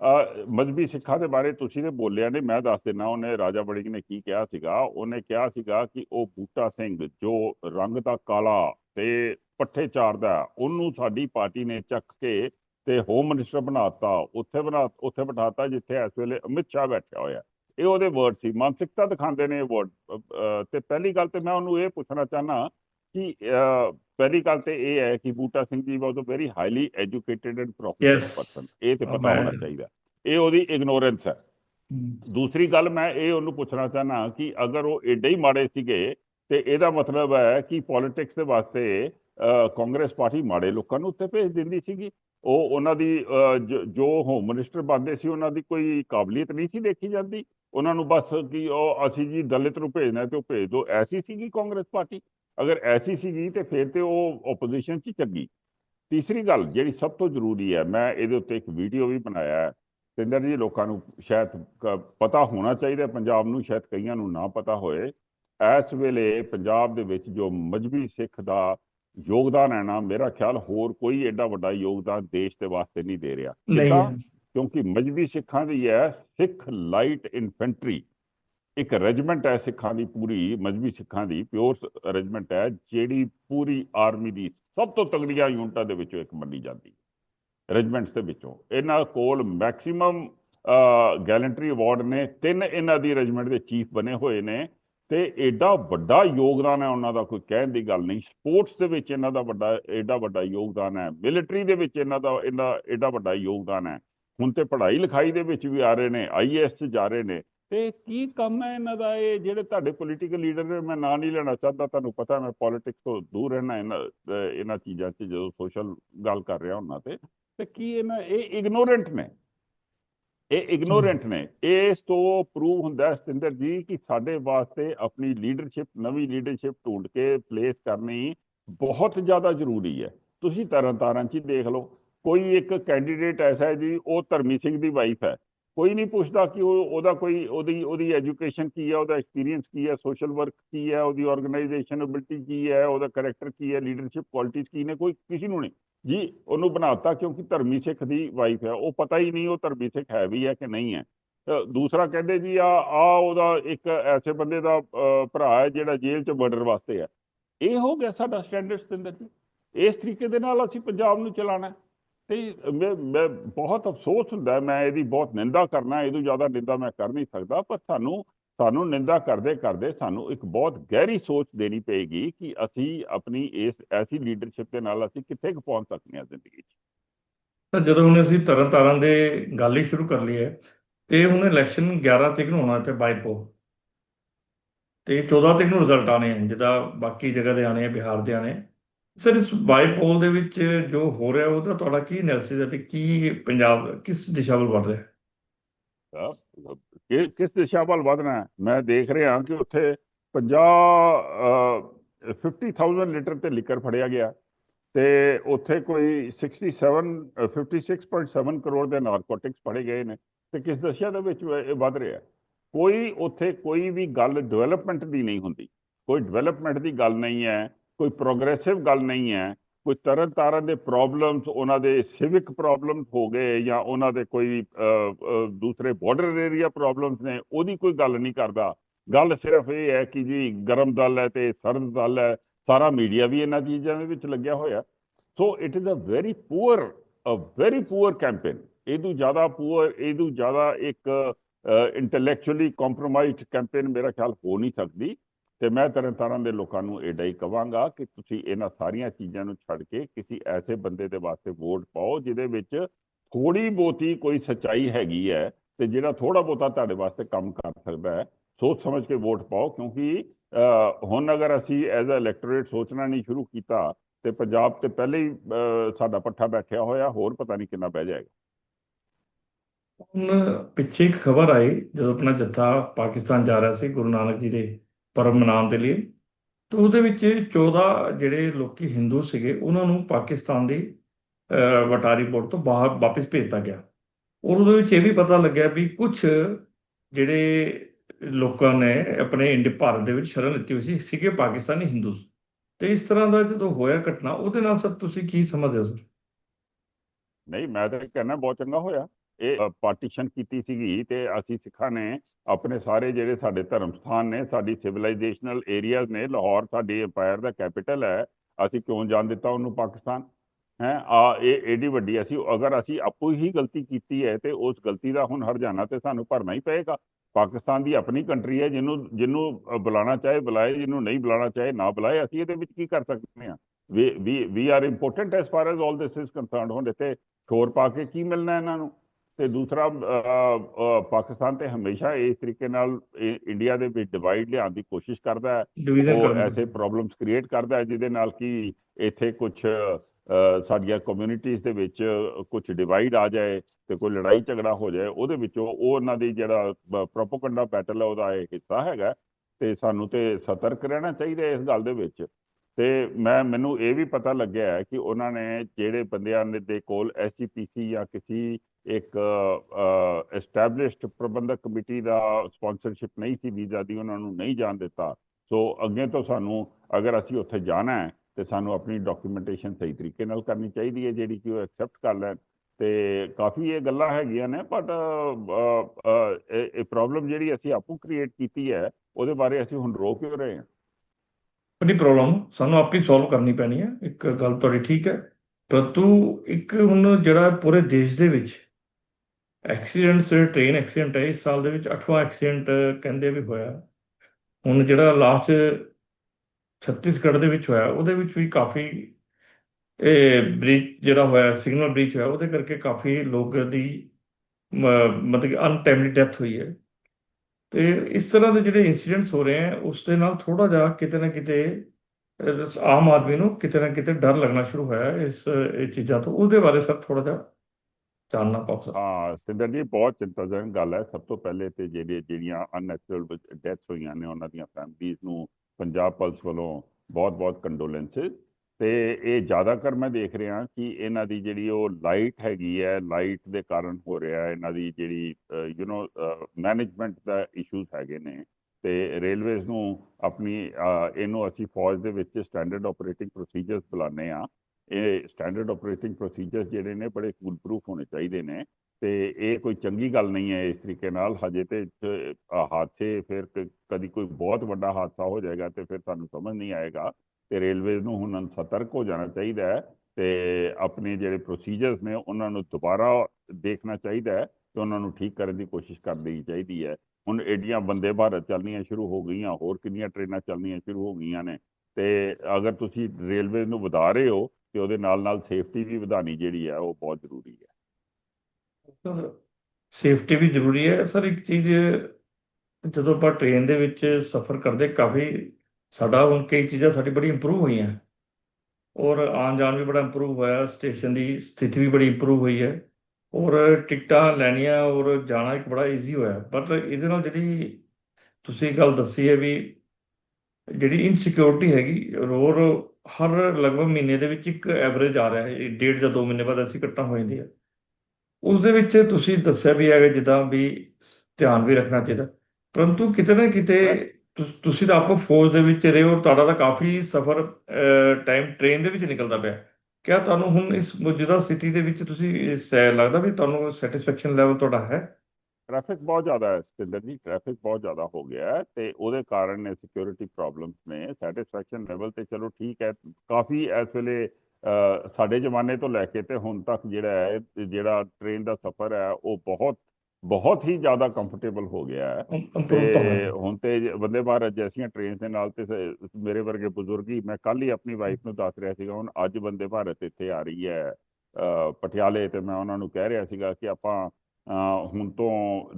Speaker 3: ਅਹ, ਮਜ਼ਹਬੀ ਸਿੱਖਾਂ ਦੇ ਬਾਰੇ ਤੁਸੀਂ ਨੇ ਬੋਲਿਆ ਨੇ ਮੈਂ ਦੱਸ ਦਿੰਦਾ ਉਹਨੇ ਰਾਜਾ ਵੜਿੰਗ ਨੇ ਕੀ ਕਿਹਾ ਸੀਗਾ? ਉਹਨੇ ਕਿਹਾ ਸੀਗਾ ਕਿ ਉਹ ਬੂਟਾ ਸਿੰਘ ਜੋ ਰੰਗ ਦਾ ਕਾਲਾ ਤੇ ਪੱਠੇ ਚਾਰਦਾ ਉਹਨੂੰ ਸਾਡੀ ਪਾਰਟੀ ਨੇ ਚੱਕ ਕੇ ਤੇ ਹੋਮ ਮਿਨਿਸਟਰ ਬਣਾਤਾ ਉੱਥੇ ਬਣਾ ਉੱਥੇ ਬਿਠਾਤਾ ਜਿੱਥੇ ਇਸ ਵੇਲੇ ਅਮਿਤ ਸ਼ਾਹ ਬੈਠਿਆ ਹੋਇਆ। ਇਹ ਉਹਦੇ ਵਰਡ ਸੀ। ਮਾਨਸਿਕਤਾ ਦਿਖਾਉਂਦੇ ਨੇ ਇਹ ਵਰਡ ਤੇ ਪਹਿਲੀ ਗੱਲ ਤੇ ਮੈਂ ਉਹਨੂੰ ਇਹ ਪੁੱਛਣਾ ਚਾਹਨਾ ਕਿ ਪਹਿਲੀ ਗੱਲ ਤੇ ਇਹ ਹੈ ਕਿ Buta Singh ji was a very highly educated and professional. Person ਇਹ ਤੇ ਪਤਾ ਹੋਣਾ ਚਾਹੀਦਾ। ਇਹ ਉਹਦੀ ਇਗਨੋਰੈਂਸ ਹੈ। ਦੂਸਰੀ ਗੱਲ ਮੈਂ ਇਹ ਉਹਨੂੰ ਪੁੱਛਣਾ ਚਾਹਨਾ ਕਿ ਅਗਰ ਉਹ ਏਡੇ ਹੀ ਮਾੜੇ ਸੀਗੇ ਤੇ ਇਹਦਾ ਮਤਲਬ ਹੈ ਕਿ ਪੋਲਿਟਿਕਸ ਦੇ ਵਾਸਤੇ ਕਾਂਗਰਸ ਪਾਰਟੀ ਮਾੜੇ ਲੋਕਾਂ ਨੂੰ ਉੱਤੇ ਭੇਜ ਦਿੰਦੀ ਸੀਗੀ। ਉਹ ਉਹਨਾਂ ਦੀ ਜ- ਹੋਮ ਮਿਨਿਸਟਰ ਬਣਦੇ ਸੀ ਉਹਨਾਂ ਦੀ ਕੋਈ ਕਾਬਲੀਅਤ ਨਹੀਂ ਸੀ ਦੇਖੀ ਜਾਂਦੀ। ਉਹਨਾਂ ਨੂੰ ਬਸ ਕਿ ਉਹ ਅਸੀਂ ਜੀ ਦਲਿਤ ਨੂੰ ਭੇਜਣਾ ਤੇ ਉਹ ਭੇਜ ਦਿਓ ਐਸੀ ਸੀਗੀ ਕਾਂਗਰਸ ਪਾਰਟੀ। ਅਗਰ ਐਸੀ ਸੀਗੀ ਤੇ ਫਿਰ ਤੇ ਉਹ ਆਪੋਜੀਸ਼ਨ 'ਚ ਚੱਗੀ। ਤੀਸਰੀ ਗੱਲ ਜਿਹੜੀ ਸਭ ਤੋਂ ਜ਼ਰੂਰੀ ਹੈ ਮੈਂ ਇਹਦੇ ਉੱਤੇ ਇੱਕ ਵੀਡੀਓ ਵੀ ਬਣਾਇਆ ਹੈ। ਸਿੰਦਰ ਜੀ ਲੋਕਾਂ ਨੂੰ ਸ਼ਾਇਦ ਪਤਾ ਹੋਣਾ ਚਾਹੀਦਾ ਪੰਜਾਬ ਨੂੰ ਸ਼ਾਇਦ ਕਈਆਂ ਨੂੰ ਨਾ ਪਤਾ ਹੋਏ। ਇਸ ਵੇਲੇ ਪੰਜਾਬ ਦੇ ਵਿੱਚ ਜੋ ਮਜਬੀ ਸਿੱਖ ਦਾ ਯੋਗਦਾਨ ਹੈ ਨਾ ਮੇਰਾ ਖਿਆਲ ਹੋਰ ਕੋਈ ਐਡਾ ਵੱਡਾ ਯੋਗਦਾਨ ਦੇਸ਼ ਦੇ ਵਾਸਤੇ ਨਹੀਂ ਦੇ ਰਿਹਾ? ਕਿਉਂਕਿ ਮਜਬੀ ਸਿੱਖਾਂ ਦੀ ਹੈ ਸਿੱਖ ਲਾਈਟ ਇਨਫੈਂਟਰੀ ਇੱਕ ਰੈਜੀਮੈਂਟ ਹੈ ਸਿੱਖਾਂ ਦੀ, ਪੂਰੀ ਮਜਬੀ ਸਿੱਖਾਂ ਦੀ, ਪਿਓਰ ਰੈਜੀਮੈਂਟ ਹੈ ਜਿਹੜੀ ਪੂਰੀ ਆਰਮੀ ਦੀ ਸਭ ਤੋਂ ਤਗੜੀਆਂ ਯੂਨਿਟਾਂ ਦੇ ਵਿੱਚੋਂ ਇੱਕ ਮੰਨੀ ਜਾਂਦੀ ਰੈਜੀਮੈਂਟਸ ਦੇ ਵਿੱਚੋਂ। ਇਹਨਾਂ ਕੋਲ ਮੈਕਸਿਮਮ ਗੈਲੈਂਟਰੀ ਅਵਾਰਡ ਨੇ, ਤਿੰਨ ਇਹਨਾਂ ਦੀ ਰੈਜੀਮੈਂਟ ਦੇ ਚੀਫ ਬਣੇ ਹੋਏ ਨੇ ਤੇ ਐਡਾ ਵੱਡਾ ਯੋਗਦਾਨ ਹੈ ਉਹਨਾਂ ਦਾ, ਕੋਈ ਕਹਿਣ ਦੀ ਗੱਲ ਨਹੀਂ, ਸਪੋਰਟਸ ਦੇ ਵਿੱਚ ਇਹਨਾਂ ਦਾ ਵੱਡਾ ਐਡਾ ਵੱਡਾ ਯੋਗਦਾਨ ਹੈ, ਮਿਲਟਰੀ ਦੇ ਵਿੱਚ ਇਹਨਾਂ ਦਾ, ਇਹਨਾਂ ਐਡਾ ਵੱਡਾ ਯੋਗਦਾਨ ਹੈ। ਹੁਣ ਤੇ ਪੜ੍ਹਾਈ ਲਿਖਾਈ ਦੇ ਵਿੱਚ ਵੀ ਆ ਰਹੇ ਨੇ ਆਈਏਐਸ 'ਚ ਜਾ ਰਹੇ ਨੇ ਤੇ ਕੀ ਕੰਮ ਹੈ ਇਹਨਾਂ ਦਾ? ਇਹ ਜਿਹੜੇ ਤੁਹਾਡੇ ਪੋਲੀਟੀਕਲ ਲੀਡਰ ਨੇ, ਮੈਂ ਨਾਂ ਨਹੀਂ ਲੈਣਾ ਚਾਹੁੰਦਾ, ਤੁਹਾਨੂੰ ਪਤਾ ਮੈਂ ਪੋਲਿਟਿਕਸ ਤੋਂ ਦੂਰ ਰਹਿਣਾ, ਇਹਨਾਂ ਇਹਨਾਂ ਚੀਜ਼ਾਂ 'ਚ ਜਦੋਂ ਸੋਸ਼ਲ ਗੱਲ ਕਰ ਰਿਹਾ ਹੁੰਦਾ ਤੇ। ਤੇ ਕੀ ਇਹਨਾਂ, ਇਹ ਇਗਨੋਰੈਂਟ ਨੇ? ਇਹ ਇਗਨੋਰੈਂਟ ਨੇ। ਇਸ ਤੋਂ ਪ੍ਰੂਵ ਹੁੰਦਾ ਸਤਿੰਦਰ ਜੀ ਕਿ ਸਾਡੇ ਵਾਸਤੇ ਆਪਣੀ ਲੀਡਰਸ਼ਿਪ ਨਵੀਂ ਲੀਡਰਸ਼ਿਪ ਢੂੰਡ ਕੇ ਪਲੇਸ ਕਰਨੀ ਬਹੁਤ ਜ਼ਿਆਦਾ ਜ਼ਰੂਰੀ ਹੈ। ਤੁਸੀਂ ਤਰਨ ਤਾਰਨ ਚ ਹੀ ਦੇਖ ਲਓ, ਕੋਈ ਇੱਕ ਕੈਂਡੀਡੇਟ ਐਸਾ ਹੈ ਜੀ, ਉਹ ਧਰਮੀ ਸਿੰਘ ਦੀ ਵਾਈਫ ਹੈ। ਕੋਈ ਨਹੀਂ ਪੁੱਛਦਾ ਕਿ ਉਹ, ਉਹਦਾ ਕੋਈ, ਉਹਦੀ ਉਹਦੀ ਐਜੂਕੇਸ਼ਨ ਕੀ ਹੈ, ਉਹਦਾ ਐਕਸਪੀਰੀਅੰਸ ਕੀ ਹੈ ਸੋਸ਼ਲ ਵਰਕ ਕੀ ਹੈ, ਉਹਦੀ ਆਰਗੇਨਾਈਜੇਸ਼ਨ ਐਬਿਲਿਟੀ ਕੀ ਹੈ, ਉਹਦਾ ਕੈਰੈਕਟਰ ਕੀ ਹੈ ਲੀਡਰਸ਼ਿਪ ਕੁਆਲਿਟੀਜ਼ ਕੀ ਨੇ, ਕੋਈ ਕਿਸੇ ਨੂੰ ਨਹੀਂ। ਜੀ, ਉਹਨੂੰ ਬਣਾਤਾ ਕਿਉਂਕਿ ਧਰਮੀ ਸਿੱਖ ਦੀ ਵਾਈਫ ਹੈ। ਉਹ ਪਤਾ ਹੀ ਨਹੀਂ ਉਹ ਧਰਮੀ ਸਿੱਖ ਹੈ ਵੀ ਹੈ ਕਿ ਨਹੀਂ ਹੈ। ਦੂਸਰਾ ਕਹਿੰਦੇ ਜੀ, ਆ ਆ ਉਹਦਾ ਇੱਕ ਐਸੇ ਬੰਦੇ ਦਾ ਭਰਾ ਹੈ ਜਿਹੜਾ ਜੇਲ੍ਹ 'ਚ ਮਰਡਰ ਵਾਸਤੇ ਹੈ। ਇਹ ਹੋ ਗਿਆ ਸਾਡਾ ਸਟੈਂਡਰਡ ਸਤਿੰਦਰ ਜੀ। ਇਸ ਤਰੀਕੇ ਦੇ ਨਾਲ ਅਸੀਂ ਪੰਜਾਬ ਨੂੰ ਚਲਾਉਣਾ ਤੇ ਮੈਂ ਮੈਂ ਬਹੁਤ ਅਫਸੋਸ ਹੁੰਦਾ, ਮੈਂ ਇਹਦੀ ਬਹੁਤ ਨਿੰਦਾ ਕਰਨਾ ਇਹਦੋਂ ਜ਼ਿਆਦਾ ਨਿੰਦਾ ਮੈਂ ਕਰ ਨਹੀਂ ਸਕਦਾ, ਪਰ ਸਾਨੂੰ ਸਾਨੂੰ ਨਿੰਦਾ ਕਰਦੇ ਕਰਦੇ ਸਾਨੂੰ ਇੱਕ ਬਹੁਤ ਗਹਿਰੀ ਸੋਚ ਦੇਣੀ ਪਏਗੀ ਕਿ ਅਸੀਂ ਆਪਣੀ ਇਸ, ਐਸੀ ਲੀਡਰਸ਼ਿਪ ਦੇ ਨਾਲ ਅਸੀਂ ਕਿੱਥੇ ਕੁ ਪਹੁੰਚ ਸਕਦੇ ਹਾਂ ਜ਼ਿੰਦਗੀ 'ਚ।
Speaker 2: ਤਾਂ ਜਦੋਂ ਹੁਣ ਅਸੀਂ ਤਰਨ ਤਾਰਨ ਦੇ ਗੱਲ ਹੀ ਸ਼ੁਰੂ ਕਰ ਲਈ ਹੈ, ਤੇ ਹੁਣ ਇਲੈਕਸ਼ਨ 11 ਤਰੀਕ ਨੂੰ ਹੋਣਾ ਤੇ ਬਾਈਪੋ ਤੇ 14 ਤਰੀਕ ਨੂੰ ਰਿਜ਼ਲਟ ਆਣੇ ਹਨ ਜਿੱਦਾਂ ਬਾਕੀ ਜਗ੍ਹਾ ਦੇ ਆਣੇ ਆ, ਬਿਹਾਰ ਦੇ ਆਣੇ ਸਰ ਇਸ ਬਾਈਪੋਲ ਦੇ ਵਿੱਚ ਜੋ ਹੋ ਰਿਹਾ ਉਹਦਾ ਤੁਹਾਡਾ ਕੀ ਐਨਾਲਿਸਿਸ ਹੈ ਵੀ ਕੀ ਪੰਜਾਬ ਕਿਸ ਦਿਸ਼ਾ ਵੱਲ ਵਧ ਰਿਹਾ? ਹੈ
Speaker 3: ਅਹ ਕਿ ਕਿਸ ਦਿਸ਼ਾ ਵੱਲ ਵਧਣਾ ਹੈ? ਮੈਂ ਦੇਖ ਰਿਹਾ ਕਿ ਉੱਥੇ 50 ਅਹ, 50000 ਲੀਟਰ ਤੇ ਲਿਕਰ ਫੜਿਆ ਗਿਆ। ਤੇ ਉੱਥੇ ਕੋਈ 67 ਅਹ, 56.7 ਕਰੋੜ ਦੇ ਨਾਰਕੋਟਿਕਸ ਫੜੇ ਗਏ ਨੇ। ਤੇ ਕਿਸ ਦਿਸ਼ਾ ਦੇ ਵਿੱਚ ਇਹ ਵਧ ਰਿਹਾ ਹੈ? ਕੋਈ ਉੱਥੇ ਕੋਈ ਵੀ ਗੱਲ ਡਿਵੈਲਪਮੈਂਟ ਦੀ ਨਹੀਂ ਹੁੰਦੀ। ਕੋਈ ਡਿਵੈਲਪਮੈਂਟ ਦੀ ਗੱਲ ਨਹੀਂ ਹੈ। ਕੋਈ ਪ੍ਰੋਗਰੈਸਿਵ ਗੱਲ ਨਹੀਂ ਹੈ, ਕੋਈ ਤਰਨ ਤਾਰਨ ਦੇ ਪ੍ਰੋਬਲਮਸ ਉਹਨਾਂ ਦੇ ਸਿਵਿਕ ਪ੍ਰੋਬਲਮਸ ਹੋ ਗਏ ਜਾਂ ਉਹਨਾਂ ਦੇ ਕੋਈ ਦੂਸਰੇ ਬਾਰਡਰ ਏਰੀਆ ਪ੍ਰੋਬਲਮਸ ਨੇ, ਉਹਦੀ ਕੋਈ ਗੱਲ ਨਹੀਂ ਕਰਦਾ। ਗੱਲ ਸਿਰਫ ਇਹ ਹੈ ਕਿ ਜੀ ਗਰਮ ਦਲ ਹੈ ਤੇ ਸਰਦ ਦਲ ਹੈ, ਸਾਰਾ ਮੀਡੀਆ ਵੀ ਇਹਨਾਂ ਚੀਜ਼ਾਂ ਦੇ ਵਿੱਚ ਲੱਗਿਆ ਹੋਇਆ। So it is a very poor a very poor campaign ਇਹਦੋਂ ਜ਼ਿਆਦਾ ਪੂਅਰ ਇਹਦੋਂ ਜ਼ਿਆਦਾ ਇੱਕ ਇੰਟੈਲੈਕਚੁਅਲੀ ਕੰਪਰੋਮਾਈਜ਼ਡ ਕੈਂਪੇਨ ਮੇਰਾ ਖਿਆਲ ਹੋ ਨਹੀਂ ਸਕਦੀ। ਤੇ ਮੈਂ ਤਰਨਤਾਰਨ ਦੇ ਲੋਕਾਂ ਨੂੰ ਇਹਦਾ ਹੀ ਕਵਾਂਗਾ ਕਿ ਤੁਸੀਂ ਇਹਨਾਂ ਸਾਰੀਆਂ ਚੀਜ਼ਾਂ ਨੂੰ ਛੱਡ ਕੇ ਕਿਸੇ ਐਸੇ ਬੰਦੇ ਦੇ ਵਾਸਤੇ ਵੋਟ ਪਾਓ ਜਿਹਦੇ ਵਿੱਚ ਥੋੜੀ ਬਹੁਤੀ ਕੋਈ ਸੱਚਾਈ ਹੈਗੀ ਹੈ ਤੇ ਜਿਹੜਾ ਥੋੜਾ ਬਹੁਤਾ ਤੁਹਾਡੇ ਵਾਸਤੇ ਕੰਮ ਕਰ ਸਕਦਾ ਹੈ ਸੋਚ ਸਮਝ ਕੇ ਵੋਟ ਪਾਓ ਕਿਉਂਕਿ ਅਹ, ਹੁਣ ਅਗਰ ਅਸੀਂ ਐਜ਼ ਅ ਇਲੈਕਟੋਰੇਟ ਸੋਚਣਾ ਨਹੀਂ ਸ਼ੁਰੂ ਕੀਤਾ ਤੇ ਪੰਜਾਬ ਤੇ ਪਹਿਲੇ ਹੀ ਸਾਡਾ ਪੱਠਾ ਬੈਠਿਆ ਹੋਇਆ ਹੋਰ ਪਤਾ ਨਹੀਂ ਕਿੰਨਾ ਬਹਿ ਜਾਏਗਾ।
Speaker 2: ਹੁਣ ਪਿੱਛੇ ਇੱਕ ਖਬਰ ਆਈ ਜਦੋਂ ਆਪਣਾ ਜੱਥਾ ਪਾਕਿਸਤਾਨ ਜਾ ਰਿਹਾ ਸੀ ਗੁਰੂ ਨਾਨਕ ਜੀ ਦੇ ਪਰਮ ਮਨਾਉਣ ਦੇ ਲਈ। ਤੇ ਉਹਦੇ ਵਿੱਚ 14 ਜਿਹੜੇ ਲੋਕੀ ਹਿੰਦੂ ਸੀਗੇ, ਉਹਨਾਂ ਨੂੰ ਪਾਕਿਸਤਾਨ ਦੀ ਵਟਾਰੀ ਬੋਰਡ ਤੋਂ ਬਾਹਰ ਵਾਪਸ ਭੇਜਤਾ ਗਿਆ। ਔਰ ਉਹਦੇ ਵਿੱਚ ਇਹ ਵੀ ਪਤਾ ਲੱਗਿਆ ਵੀ ਕੁਝ ਜਿਹੜੇ ਲੋਕਾਂ ਨੇ ਆਪਣੇ ਇੰਡੀਆ ਭਾਰਤ ਦੇ ਵਿੱਚ ਸ਼ਰਨ ਲਿੱਤੀ ਹੋਈ ਸੀ, ਸੀਗੇ ਪਾਕਿਸਤਾਨੀ ਹਿੰਦੂ। ਤੇ ਇਸ ਤਰ੍ਹਾਂ ਦਾ ਜਦੋਂ ਹੋਇਆ ਘਟਨਾ, ਉਹਦੇ ਨਾਲ ਸਰ ਤੁਸੀਂ ਕੀ ਸਮਝਦੇ ਹੋ ਸਰ?
Speaker 3: ਨਹੀਂ, ਮੈਂ ਤਾਂ ਕਹਿਣਾ ਬਹੁਤ ਚੰਗਾ ਹੋਇਆ। ਇਹ ਪਾਰਟੀਸ਼ਨ ਕੀਤੀ ਸੀਗੀ ਤੇ ਅਸੀਂ ਸਿੱਖਾਂ ਨੇ ਆਪਣੇ ਸਾਰੇ ਜਿਹੜੇ ਸਾਡੇ ਧਰਮ ਸਥਾਨ ਨੇ ਸਾਡੀ ਸਿਵਲਾਈਜੇਸ਼ਨਲ ਏਰੀਆਜ਼ ਨੇ ਲਾਹੌਰ ਸਾਡੀ empire ਦਾ ਕੈਪੀਟਲ ਹੈ ਅਸੀਂ ਕਿਉਂ ਜਾਣ ਦਿੱਤਾ ਉਹਨੂੰ ਪਾਕਿਸਤਾਨ? ਹੈ ਆ ਇਹ ਏਡੀ ਵੱਡੀ ਅਸੀਂ ਅਗਰ ਅਸੀਂ ਆਪੋ ਹੀ ਗਲਤੀ ਕੀਤੀ ਹੈ ਤੇ ਉਸ ਗਲਤੀ ਦਾ ਹੁਣ ਹਰਜਾਨਾ ਤੇ ਸਾਨੂੰ ਭਰਨਾ ਹੀ ਪਏਗਾ। ਪਾਕਿਸਤਾਨ ਦੀ ਆਪਣੀ ਕੰਟਰੀ ਹੈ ਜਿਹਨੂੰ ਜਿਹਨੂੰ ਅ, ਬੁਲਾਉਣਾ ਚਾਹੇ ਬੁਲਾਏ ਜਿਹਨੂੰ ਨਹੀਂ ਬੁਲਾਉਣਾ ਚਾਹੇ ਨਾ ਬੁਲਾਏ ਅਸੀਂ ਇਹਦੇ ਵਿੱਚ ਕੀ ਕਰ ਸਕਦੇ ਹਾਂ? We we we are important as far as all this is concerned ਹੁਣ ਇੱਥੇ ਸ਼ੋਰ ਪਾ ਕੇ ਕੀ ਮਿਲਣਾ ਇਹਨਾਂ ਨੂੰ? ਤੇ ਦੂਸਰਾ ਪਾਕਿਸਤਾਨ ਤੇ ਹਮੇਸ਼ਾ ਇਸ ਤਰੀਕੇ ਨਾਲ ਇੰਡੀਆ ਦੇ ਵਿੱਚ ਡਿਵਾਈਡ ਲਿਆਉਣ ਦੀ ਕੋਸ਼ਿਸ਼ ਕਰਦਾ ਹੈ। ਉਹ ਐਸੇ ਪ੍ਰੋਬਲਮਸ ਕ੍ਰੀਏਟ ਕਰਦਾ ਹੈ ਜਿਹਦੇ ਨਾਲ ਕਿ ਇੱਥੇ ਕੁਝ ਸਾਡੀਆਂ ਕਮਿਊਨਿਟੀਜ਼ ਦੇ ਵਿੱਚ ਕੁਝ ਡਿਵਾਈਡ ਆ ਜਾਏ ਤੇ ਕੋਈ ਲੜਾਈ ਝਗੜਾ ਹੋ ਜਾਏ ਉਹਦੇ ਵਿੱਚੋਂ ਉਹ ਉਹਨਾਂ ਦੀ ਜਿਹੜਾ ਪ੍ਰੋਪੋਗੰਡਾ ਬੈਟਲ ਹੈ ਉਹਦਾ ਇਹ ਹਿੱਸਾ ਹੈਗਾ ਤੇ ਸਾਨੂੰ ਤੇ ਸਤਰਕ ਰਹਿਣਾ ਚਾਹੀਦਾ ਇਸ ਗੱਲ ਦੇ ਵਿੱਚ। ਤੇ ਮੈਂ ਮੈਨੂੰ ਇਹ ਵੀ ਪਤਾ ਲੱਗਿਆ ਹੈ ਕਿ ਉਹਨਾਂ ਨੇ ਜਿਹੜੇ ਬੰਦਿਆਂ ਦੇ ਦੇ ਕੋਲ ਐਸਜੀਪੀਸੀ ਜਾਂ ਕਿਸੇ ਇੱਕ ਐਸਟੈਬਲਿਸ਼ਡ ਪ੍ਰਬੰਧਕ ਕਮੇਟੀ ਦਾ ਸਪਾਂਸਰਸ਼ਿਪ ਨਹੀਂ ਸੀ ਵੀਜ਼ਾ ਦੀ, ਉਹਨਾਂ ਨੂੰ ਨਹੀਂ ਜਾਣ ਦਿੱਤਾ। ਸੋ ਅੱਗੇ ਤੋਂ ਸਾਨੂੰ ਅਗਰ ਅਸੀਂ ਉੱਥੇ ਜਾਣਾ ਹੈ, ਤੇ ਸਾਨੂੰ ਆਪਣੀ ਡਾਕੂਮੈਂਟੇਸ਼ਨ ਸਹੀ ਤਰੀਕੇ ਨਾਲ ਕਰਨੀ ਚਾਹੀਦੀ ਹੈ, ਜਿਹੜੀ ਕਿ ਉਹ ਐਕਸੈਪਟ ਕਰ ਲੈਣ। ਤੇ ਕਾਫੀ ਇਹ ਗੱਲਾਂ ਹੈਗੀਆਂ ਨੇ ਬਟ ਇਹ ਪ੍ਰੋਬਲਮ ਜਿਹੜੀ ਅਸੀਂ ਆਪੂ ਕ੍ਰੀਏਟ ਕੀਤੀ ਹੈ, ਉਹਦੇ ਬਾਰੇ ਅਸੀਂ ਹੁਣ ਰੋ ਕਿਉਂ ਰਹੇ ਹਾਂ?
Speaker 2: ਨਹੀਂ ਪ੍ਰੋਬਲਮ ਸਾਨੂੰ ਆਪੇ ਸੋਲਵ ਕਰਨੀ ਪੈਣੀ ਹੈ। ਇੱਕ ਗੱਲ ਤੁਹਾਡੀ ਠੀਕ ਹੈ। ਪਰੰਤੂ ਇੱਕ ਹੁਣ ਜਿਹੜਾ ਪੂਰੇ ਦੇਸ਼ ਦੇ ਵਿੱਚ ਐਕਸੀਡੈਂਟਸ ਟ੍ਰੇਨ ਐਕਸੀਡੈਂਟ ਹੈ, ਇਸ ਸਾਲ ਦੇ ਵਿੱਚ 8ਵਾਂ ਐਕਸੀਡੈਂਟ ਕਹਿੰਦੇ ਵੀ ਹੋਇਆ। ਹੁਣ ਜਿਹੜਾ ਲਾਸਟ ਛੱਤੀਸਗੜ੍ਹ ਦੇ ਵਿੱਚ ਹੋਇਆ, ਉਹਦੇ ਵਿੱਚ ਵੀ ਕਾਫੀ ਇਹ ਬ੍ਰਿਜ ਜਿਹੜਾ ਹੋਇਆ ਸਿਗਨਲ ਬ੍ਰਿਜ ਹੋਇਆ, ਉਹਦੇ ਕਰਕੇ ਕਾਫੀ ਲੋਕ ਦੀ ਮਤਲਬ ਕਿ ਅਨਟਾਈਮਲੀ ਡੈਥ ਹੋਈ ਹੈ। ਤੇ ਇਸ ਤਰ੍ਹਾਂ ਦੇ ਜਿਹੜੇ ਇਨਸੀਡੈਂਟਸ ਹੋ ਰਹੇ ਹੈ, ਉਸ ਦੇ ਨਾਲ ਥੋੜਾ ਜਿਹਾ ਕਿਤੇ ਨਾ ਕਿਤੇ ਆਮ ਆਦਮੀ ਨੂੰ ਕਿਤੇ ਨਾ ਕਿਤੇ ਡਰ ਲੱਗਣਾ ਸ਼ੁਰੂ ਹੋਇਆ ਇਸ, ਇਹ ਚੀਜ਼ਾਂ ਤੋਂ। ਉਹਦੇ ਬਾਰੇ ਸਰ ਥੋੜਾ ਜਿਹਾ ਜਾਣਨਾ ਪਾਓ
Speaker 3: ਹਾਂ ਸਿੰਦਰ ਜੀ, ਬਹੁਤ ਚਿੰਤਾਜਨਕ ਗੱਲ ਹੈ। ਸਭ ਤੋਂ ਪਹਿਲੇ ਤੇ ਜਿਹੜੇ, ਜਿਹੜੀਆਂ ਅਨਨੈਚੁਰਲ ਡੈਥਸ ਹੋਈਆਂ ਨੇ, ਉਹਨਾਂ ਦੀਆਂ ਫੈਮਿਲੀਆਂ ਨੂੰ ਪੰਜਾਬ ਪੁਲਿਸ ਵੱਲੋਂ ਬਹੁਤ-ਬਹੁਤ ਕੰਡੋਲੈਂਸਸ ਤੇ ਇਹ ਜ਼ਿਆਦਾਤਰ ਮੈਂ ਦੇਖ ਰਿਹਾ ਕਿ ਇਹਨਾਂ ਦੀ ਜਿਹੜੀ ਉਹ ਲਾਈਟ ਹੈਗੀ ਹੈ ਲਾਈਟ ਦੇ ਕਾਰਨ ਹੋ ਰਿਹਾ ਹੈ। ਇਹਨਾਂ ਦੀ ਜਿਹੜੀ ਯੂ نو ਮੈਨੇਜਮੈਂਟ ਦਾ ਇਸ਼ੂਸ ਹੈਗੇ ਨੇ। ਤੇ ਰੇਲਵੇਜ਼ ਨੂੰ ਆਪਣੀ ਇਹਨੂੰ ਅਸੀਂ ਫੌਜ ਦੇ ਵਿੱਚ ਸਟੈਂਡਰਡ ਆਪਰੇਟਿੰਗ ਪ੍ਰੋਸੀਜਰਸ ਬੁਲਾਉਂਦੇ ਆ ਇਹ ਸਟੈਂਡਰਡ ਆਪਰੇਟਿੰਗ ਪ੍ਰੋਸੀਜਰਸ ਜਿਹੜੇ ਨੇ ਬੜੇ ਫੂਲ ਪ੍ਰੂਫ ਹੋਣੇ ਚਾਹੀਦੇ ਨੇ ਤੇ ਇਹ ਕੋਈ ਚੰਗੀ ਗੱਲ ਨਹੀਂ ਹੈ ਇਸ ਤਰੀਕੇ ਨਾਲ। ਹਜੇ ਤੇ ਹਾਦਸੇ ਫਿਰ ਕ- ਕਦੀ ਕੋਈ ਬਹੁਤ ਵੱਡਾ ਹਾਦਸਾ ਹੋ ਜਾਏਗਾ ਤੇ ਫਿਰ ਤੁਹਾਨੂੰ ਸਮਝ ਨਹੀਂ ਆਏਗਾ ਤੇ ਰੇਲਵੇਜ਼ ਨੂੰ ਹੁਣ ਸਤਰਕ ਹੋ ਜਾਣਾ ਚਾਹੀਦਾ ਹੈ ਤੇ ਆਪਣੇ ਜਿਹੜੇ ਪ੍ਰੋਸੀਜਰਸ ਨੇ ਉਹਨਾਂ ਨੂੰ ਦੁਬਾਰਾ ਦੇਖਣਾ ਚਾਹੀਦਾ ਹੈ ਤੇ ਉਹਨਾਂ ਨੂੰ ਠੀਕ ਕਰਨ ਦੀ ਕੋਸ਼ਿਸ਼ ਕਰਨੀ ਚਾਹੀਦੀ ਹੈ। ਹੁਣ ਏਡੀਆਂ ਬੰਦੇ ਭਾਰਤ ਚੱਲਣੀਆਂ ਸ਼ੁਰੂ ਹੋ ਗਈਆਂ, ਹੋਰ ਕਿੰਨੀਆਂ ਟ੍ਰੇਨਾਂ ਚੱਲਣੀਆਂ ਸ਼ੁਰੂ ਹੋ ਗਈਆਂ ਨੇ ਤੇ ਅਗਰ ਤੁਸੀਂ ਰੇਲਵੇ ਨੂੰ ਵਧਾ ਰਹੇ ਹੋ ਤੇ ਉਹਦੇ ਨਾਲ ਨਾਲ ਸੇਫਟੀ ਵੀ ਵਧਾਣੀ ਜਿਹੜੀ ਹੈ ਉਹ ਬਹੁਤ ਜ਼ਰੂਰੀ ਹੈ
Speaker 2: ਸਰ ਸੇਫਟੀ ਵੀ ਜ਼ਰੂਰੀ ਹੈ। ਸਰ, ਇੱਕ ਚੀਜ਼ ਜਦੋਂ ਆਪਾਂ ਟ੍ਰੇਨ ਦੇ ਵਿੱਚ ਸਫ਼ਰ ਕਰਦੇ, ਕਾਫੀ ਸਾਡਾ ਹੁਣ ਕਈ ਚੀਜ਼ਾਂ ਸਾਡੀ ਬੜੀ ਇੰਪਰੂਵ ਹੋਈਆਂ। ਔਰ ਆਉਣ ਜਾਣ ਵੀ ਬੜਾ ਇੰਪਰੂਵ ਹੋਇਆ ਸਟੇਸ਼ਨ ਦੀ ਸਥਿਤੀ ਵੀ ਬੜੀ ਇੰਪਰੂਵ ਹੋਈ ਹੈ। ਔਰ ਟਿਕਟਾਂ ਲੈਣੀਆਂ ਔਰ ਜਾਣਾ ਇੱਕ ਬੜਾ ਈਜ਼ੀ ਹੋਇਆ। ਪਰ ਇਹਦੇ ਨਾਲ ਜਿਹੜੀ ਤੁਸੀਂ ਗੱਲ ਦੱਸੀ ਹੈ ਵੀ ਜਿਹੜੀ ਇਨਸਿਕਿਉਰਿਟੀ ਹੈਗੀ ਰੋਰ ਹਰ ਲਗਭਗ ਮਹੀਨੇ ਦੇ ਵਿੱਚ ਇੱਕ ਐਵਰੇਜ ਆ ਰਿਹਾ ਹੈ ਡੇਢ ਜਾਂ 2 ਮਹੀਨੇ ਬਾਅਦ ਐਸੀ ਘਟਨਾ ਹੋ ਜਾਂਦੀ ਹੈ। ਉਸ ਦੇ ਵਿੱਚ ਤੁਸੀਂ ਦੱਸਿਆ ਵੀ ਹੈਗਾ ਜਿੱਦਾਂ ਵੀ ਧਿਆਨ ਵੀ ਰੱਖਣਾ ਚਾਹੀਦਾ। ਪਰੰਤੂ ਕਿਤੇ ਨਾ ਕਿਤੇ ਤੁਸ- ਤੁਸੀਂ ਤਾਂ ਆਪੋ ਫੌਜ ਦੇ ਵਿੱਚ ਰਹੇ ਹੋ, ਤੁਹਾਡਾ ਤਾਂ ਕਾਫੀ ਸਫ਼ਰ ਟਾਈਮ ਟ੍ਰੇਨ ਦੇ ਵਿੱਚ ਨਿਕਲਦਾ ਪਿਆ। ਕਿਆ ਤੁਹਾਨੂੰ ਹੁਣ ਇਸ ਮੌਜੂਦਾ ਸਥਿਤੀ ਦੇ ਵਿੱਚ ਤੁਸੀਂ ਲੱਗਦਾ ਵੀ ਤੁਹਾਨੂੰ ਸੈਟੀਸਫੈਕਸ਼ਨ ਲੈਵਲ ਤੁਹਾਡਾ ਹੈ?
Speaker 3: ਟ੍ਰੈਫਿਕ ਬਹੁਤ ਜ਼ਿਆਦਾ ਹੈ ਸਤਿੰਦਰ ਜੀ ਟ੍ਰੈਫਿਕ ਬਹੁਤ ਜ਼ਿਆਦਾ ਹੋ ਗਿਆ ਹੈ ਤੇ ਉਹਦੇ ਕਾਰਨ ਨੇ ਸਿਕਿਉਰਿਟੀ ਪ੍ਰੋਬਲਮਸ ਨੇ ਸੈਟੀਸਫੈਕਸ਼ਨ ਲੈਵਲ ਤੇ ਚਲੋ ਠੀਕ ਹੈ ਕਾਫੀ ਇਸ ਵੇਲੇ ਸਾਡੇ ਜ਼ਮਾਨੇ ਤੋਂ ਲੈ ਕੇ ਤੇ ਹੁਣ ਤੱਕ ਜਿਹੜਾ ਹੈ ਜਿਹੜਾ ਟ੍ਰੇਨ ਦਾ ਸਫ਼ਰ ਹੈ ਉਹ ਬਹੁਤ ਬਹੁਤ ਹੀ ਜ਼ਿਆਦਾ ਕੰਫਰਟੇਬਲ ਹੋ ਗਿਆ ਹੈ
Speaker 2: ਤਾਂ
Speaker 3: ਹੁਣ ਤੇ ਵੰਦੇ ਭਾਰਤ ਜੈਸੀਆਂ ਟ੍ਰੇਨਸ ਦੇ ਨਾਲ ਤੇ ਮੇਰੇ ਵਰਗੇ ਬਜ਼ੁਰਗ ਹੀ ਮੈਂ ਕੱਲ ਹੀ ਆਪਣੀ ਵਾਈਫ ਨੂੰ ਦੱਸ ਰਿਹਾ ਸੀਗਾ ਹੁਣ ਅੱਜ ਵੰਦੇ ਭਾਰਤ ਇੱਥੇ ਆ ਰਹੀ ਹੈ ਪਟਿਆਲੇ ਤੇ ਮੈਂ ਉਹਨਾਂ ਨੂੰ ਕਹਿ ਰਿਹਾ ਸੀਗਾ ਕਿ ਆਪਾਂ ਹੁਣ ਤੋਂ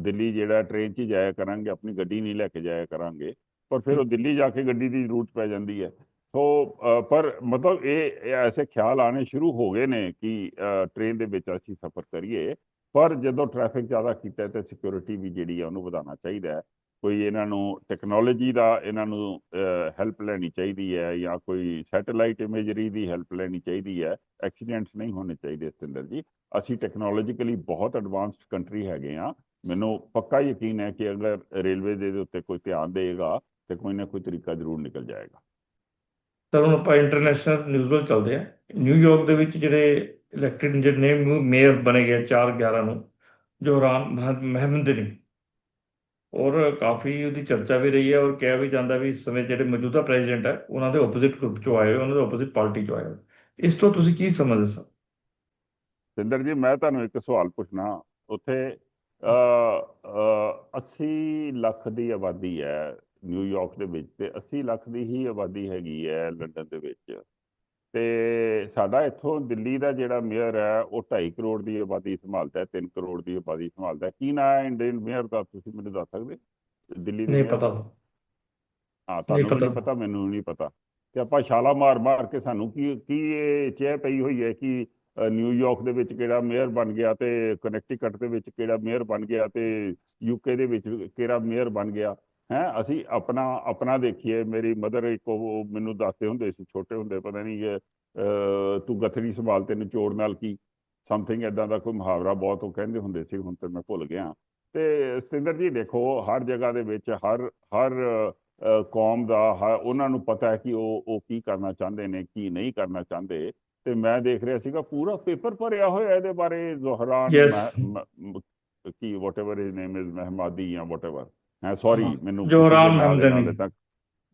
Speaker 3: ਦਿੱਲੀ ਜਿਹੜਾ ਟ੍ਰੇਨ 'ਚ ਹੀ ਜਾਇਆ ਕਰਾਂਗੇ ਆਪਣੀ ਗੱਡੀ ਨਹੀਂ ਲੈ ਕੇ ਜਾਇਆ ਕਰਾਂਗੇ ਪਰ ਫਿਰ ਉਹ ਦਿੱਲੀ ਜਾ ਕੇ ਗੱਡੀ ਦੀ ਜ਼ਰੂਰਤ ਪੈ ਜਾਂਦੀ ਹੈ। ਸੋ ਪਰ ਮਤਲਬ ਇਹ ਐਸੇ ਖਿਆਲ ਆਣੇ ਸ਼ੁਰੂ ਹੋ ਗਏ ਨੇ ਕਿ ਟ੍ਰੇਨ ਦੇ ਵਿੱਚ ਅਸੀਂ ਸਫ਼ਰ ਕਰੀਏ ਪਰ ਜਦੋਂ ਟ੍ਰੈਫਿਕ ਜ਼ਿਆਦਾ ਕੀਤਾ ਤੇ ਸਿਕਿਉਰਿਟੀ ਵੀ ਜਿਹੜੀ ਹੈ ਉਹਨੂੰ ਵਧਾਉਣਾ ਚਾਹੀਦਾ ਹੈ। ਕੋਈ ਇਹਨਾਂ ਨੂੰ ਟੈਕਨੋਲੋਜੀ ਦਾ ਇਹਨਾਂ ਨੂੰ ਹੈਲਪ ਲੈਣੀ ਚਾਹੀਦੀ ਹੈ ਜਾਂ ਕੋਈ ਸੈਟੇਲਾਈਟ ਇਮੇਜਰੀ ਦੀ ਹੈਲਪ ਲੈਣੀ ਚਾਹੀਦੀ ਹੈ ਐਕਸੀਡੈਂਟਸ ਨਹੀਂ ਹੋਣੇ ਚਾਹੀਦੇ ਸਤਿੰਦਰ ਜੀ। ਅਸੀਂ ਟੈਕਨੋਲੋਜੀਕਲੀ ਬਹੁਤ ਐਡਵਾਂਸਡ ਕੰਟਰੀ ਹੈਗੇ ਆ ਮੈਨੂੰ ਪੱਕਾ ਯਕੀਨ ਹੈ ਕਿ ਅਗਰ ਰੇਲਵੇ ਦੇ ਉੱਤੇ ਕੋਈ ਧਿਆਨ ਦੇਗਾ ਤੇ ਕੋਈ ਨਾ ਕੋਈ ਤਰੀਕਾ ਜ਼ਰੂਰ ਨਿਕਲ ਜਾਏਗਾ
Speaker 2: ਤਾਂ ਹੁਣ ਆਪਾਂ ਇੰਟਰਨੈਸ਼ਨਲ ਨਿਊਜ਼ ਵੱਲ ਚੱਲਦੇ ਆ ਨਿਊਯਾਰਕ ਦੇ ਵਿੱਚ ਜਿਹੜੇ ਇਲੈਕਟਡ ਜਿਹੜੇ ਨੇ ਮੇਅਰ ਬਣੇ ਗਏ 4 11 ਨੂੰ ਜੋਹਰਾਨ ਮਹਿਮਦਨੀ ਔਰ ਕਾਫੀ ਉਹਦੀ ਚਰਚਾ ਵੀ ਰਹੀ ਹੈ ਔਰ ਕਿਹਾ ਵੀ ਜਾਂਦਾ ਵੀ ਇਸ ਸਮੇਂ ਜਿਹੜੇ ਮੌਜੂਦਾ ਪ੍ਰੈਜ਼ੀਡੈਂਟ ਹੈ ਉਹਨਾਂ ਦੇ ਆਪੋਜ਼ਿਟ ਗਰੁੱਪ ਚੋਂ ਆਏ ਹੋਏ ਉਹਨਾਂ ਦੇ ਆਪੋਜ਼ਿਟ ਪਾਰਟੀ ਚੋਂ ਆਏ ਹੋਏ। ਇਸ ਤੋਂ ਤੁਸੀਂ ਕੀ ਸਮਝਦੇ ਸਰ?
Speaker 3: ਸਿੰਦਰ ਜੀ ਮੈਂ ਤੁਹਾਨੂੰ ਇੱਕ ਸਵਾਲ ਪੁੱਛਣਾ। ਉੱਥੇ ਅ, 80 ਲੱਖ ਦੀ ਆਬਾਦੀ ਹੈ ਨਿਊਯਾਰਕ ਦੇ ਵਿੱਚ ਤੇ 80 ਲੱਖ ਦੀ ਹੀ ਆਬਾਦੀ ਹੈਗੀ ਹੈ ਲੰਡਨ ਦੇ ਵਿੱਚ। ਤੇ ਸਾਡਾ ਇੱਥੋਂ ਦਿੱਲੀ ਦਾ ਜਿਹੜਾ ਮੇਅਰ ਹੈ ਉਹ 2.5 ਕਰੋੜ ਦੀ ਆਬਾਦੀ ਸੰਭਾਲਦਾ ਹੈ 3 ਕਰੋੜ ਦੀ ਆਬਾਦੀ ਸੰਭਾਲਦਾ ਹੈ। ਕੀ ਨਾਂ ਹੈ ਇੰਡੀਅਨ ਮੇਅਰ ਦਾ ਤੁਸੀਂ ਮੈਨੂੰ ਦੱਸ ਸਕਦੇ ਦਿੱਲੀ ਦੇ
Speaker 2: ਨਹੀਂ ਪਤਾ?
Speaker 3: ਹਾਂ ਤੁਹਾਨੂੰ ਨਹੀਂ
Speaker 2: ਪਤਾ।
Speaker 3: ਮੈਨੂੰ ਨਹੀਂ ਪਤਾ। ਤੇ ਆਪਾਂ ਛਾਲਾ ਮਾਰ ਮਾਰ ਕੇ ਸਾਨੂੰ ਕੀ ਕੀ ਇਹ ਚਹਿ ਪਈ ਹੋਈ ਹੈ ਕਿ ਨਿਊਯਾਰਕ ਦੇ ਵਿੱਚ ਕਿਹੜਾ ਮੇਅਰ ਬਣ ਗਿਆ ਤੇ ਕਨੈਕਟੀਕਟ ਦੇ ਵਿੱਚ ਕਿਹੜਾ ਮੇਅਰ ਬਣ ਗਿਆ ਤੇ ਯੂਕੇ ਦੇ ਵਿੱਚ ਕਿਹੜਾ ਮੇਅਰ ਬਣ ਗਿਆ? ਹੈ ਅਸੀਂ ਆਪਣਾ ਆਪਣਾ ਦੇਖੀਏ ਮੇਰੀ ਮਦਰ ਇੱਕ ਉਹ ਮੈਨੂੰ ਦੱਸਦੇ ਹੁੰਦੇ ਸੀ ਛੋਟੇ ਹੁੰਦੇ ਪਤਾ ਨਹੀਂ ਅ, ਤੂੰ ਗਥਰੀ ਸੰਭਾਲ ਤੇ ਨਿਚੋੜ ਨਾਲ ਕੀ ਸਮਥਿੰਗ ਐਦਾਂ ਦਾ ਕੋਈ ਮੁਹਾਵਰਾ ਬਹੁਤ ਉਹ ਕਹਿੰਦੇ ਹੁੰਦੇ ਸੀ ਹੁਣ ਤੇ ਮੈਂ ਭੁੱਲ ਗਿਆ। ਤੇ ਸਤਿੰਦਰ ਜੀ ਦੇਖੋ ਹਰ ਜਗ੍ਹਾ ਦੇ ਵਿੱਚ ਹਰ ਹਰ ਕੌਮ ਦਾ ਉਹਨਾਂ ਨੂੰ ਪਤਾ ਹੈ ਕਿ ਉਹ ਉਹ ਕੀ ਕਰਨਾ ਚਾਹੁੰਦੇ ਨੇ ਕੀ ਨਹੀਂ ਕਰਨਾ ਚਾਹੁੰਦੇ। ਤੇ ਮੈਂ ਦੇਖ ਰਿਹਾ ਸੀਗਾ ਪੂਰਾ ਪੇਪਰ ਭਰਿਆ ਹੋਇਆ ਇਹਦੇ ਬਾਰੇ ਜ਼ੋਹਰਾਨ ਕੀ ਵਾਟਐਵਰ ਹਿਸ ਨੇਮ ਇਜ਼ ਮਹਿਮਾਦੀ ਜਾਂ ਵਾਟਐਵਰ ਹੈ ਸੌਰੀ ਮੈਨੂੰ ਨਾਲ
Speaker 2: ਹਮਦਨੀ।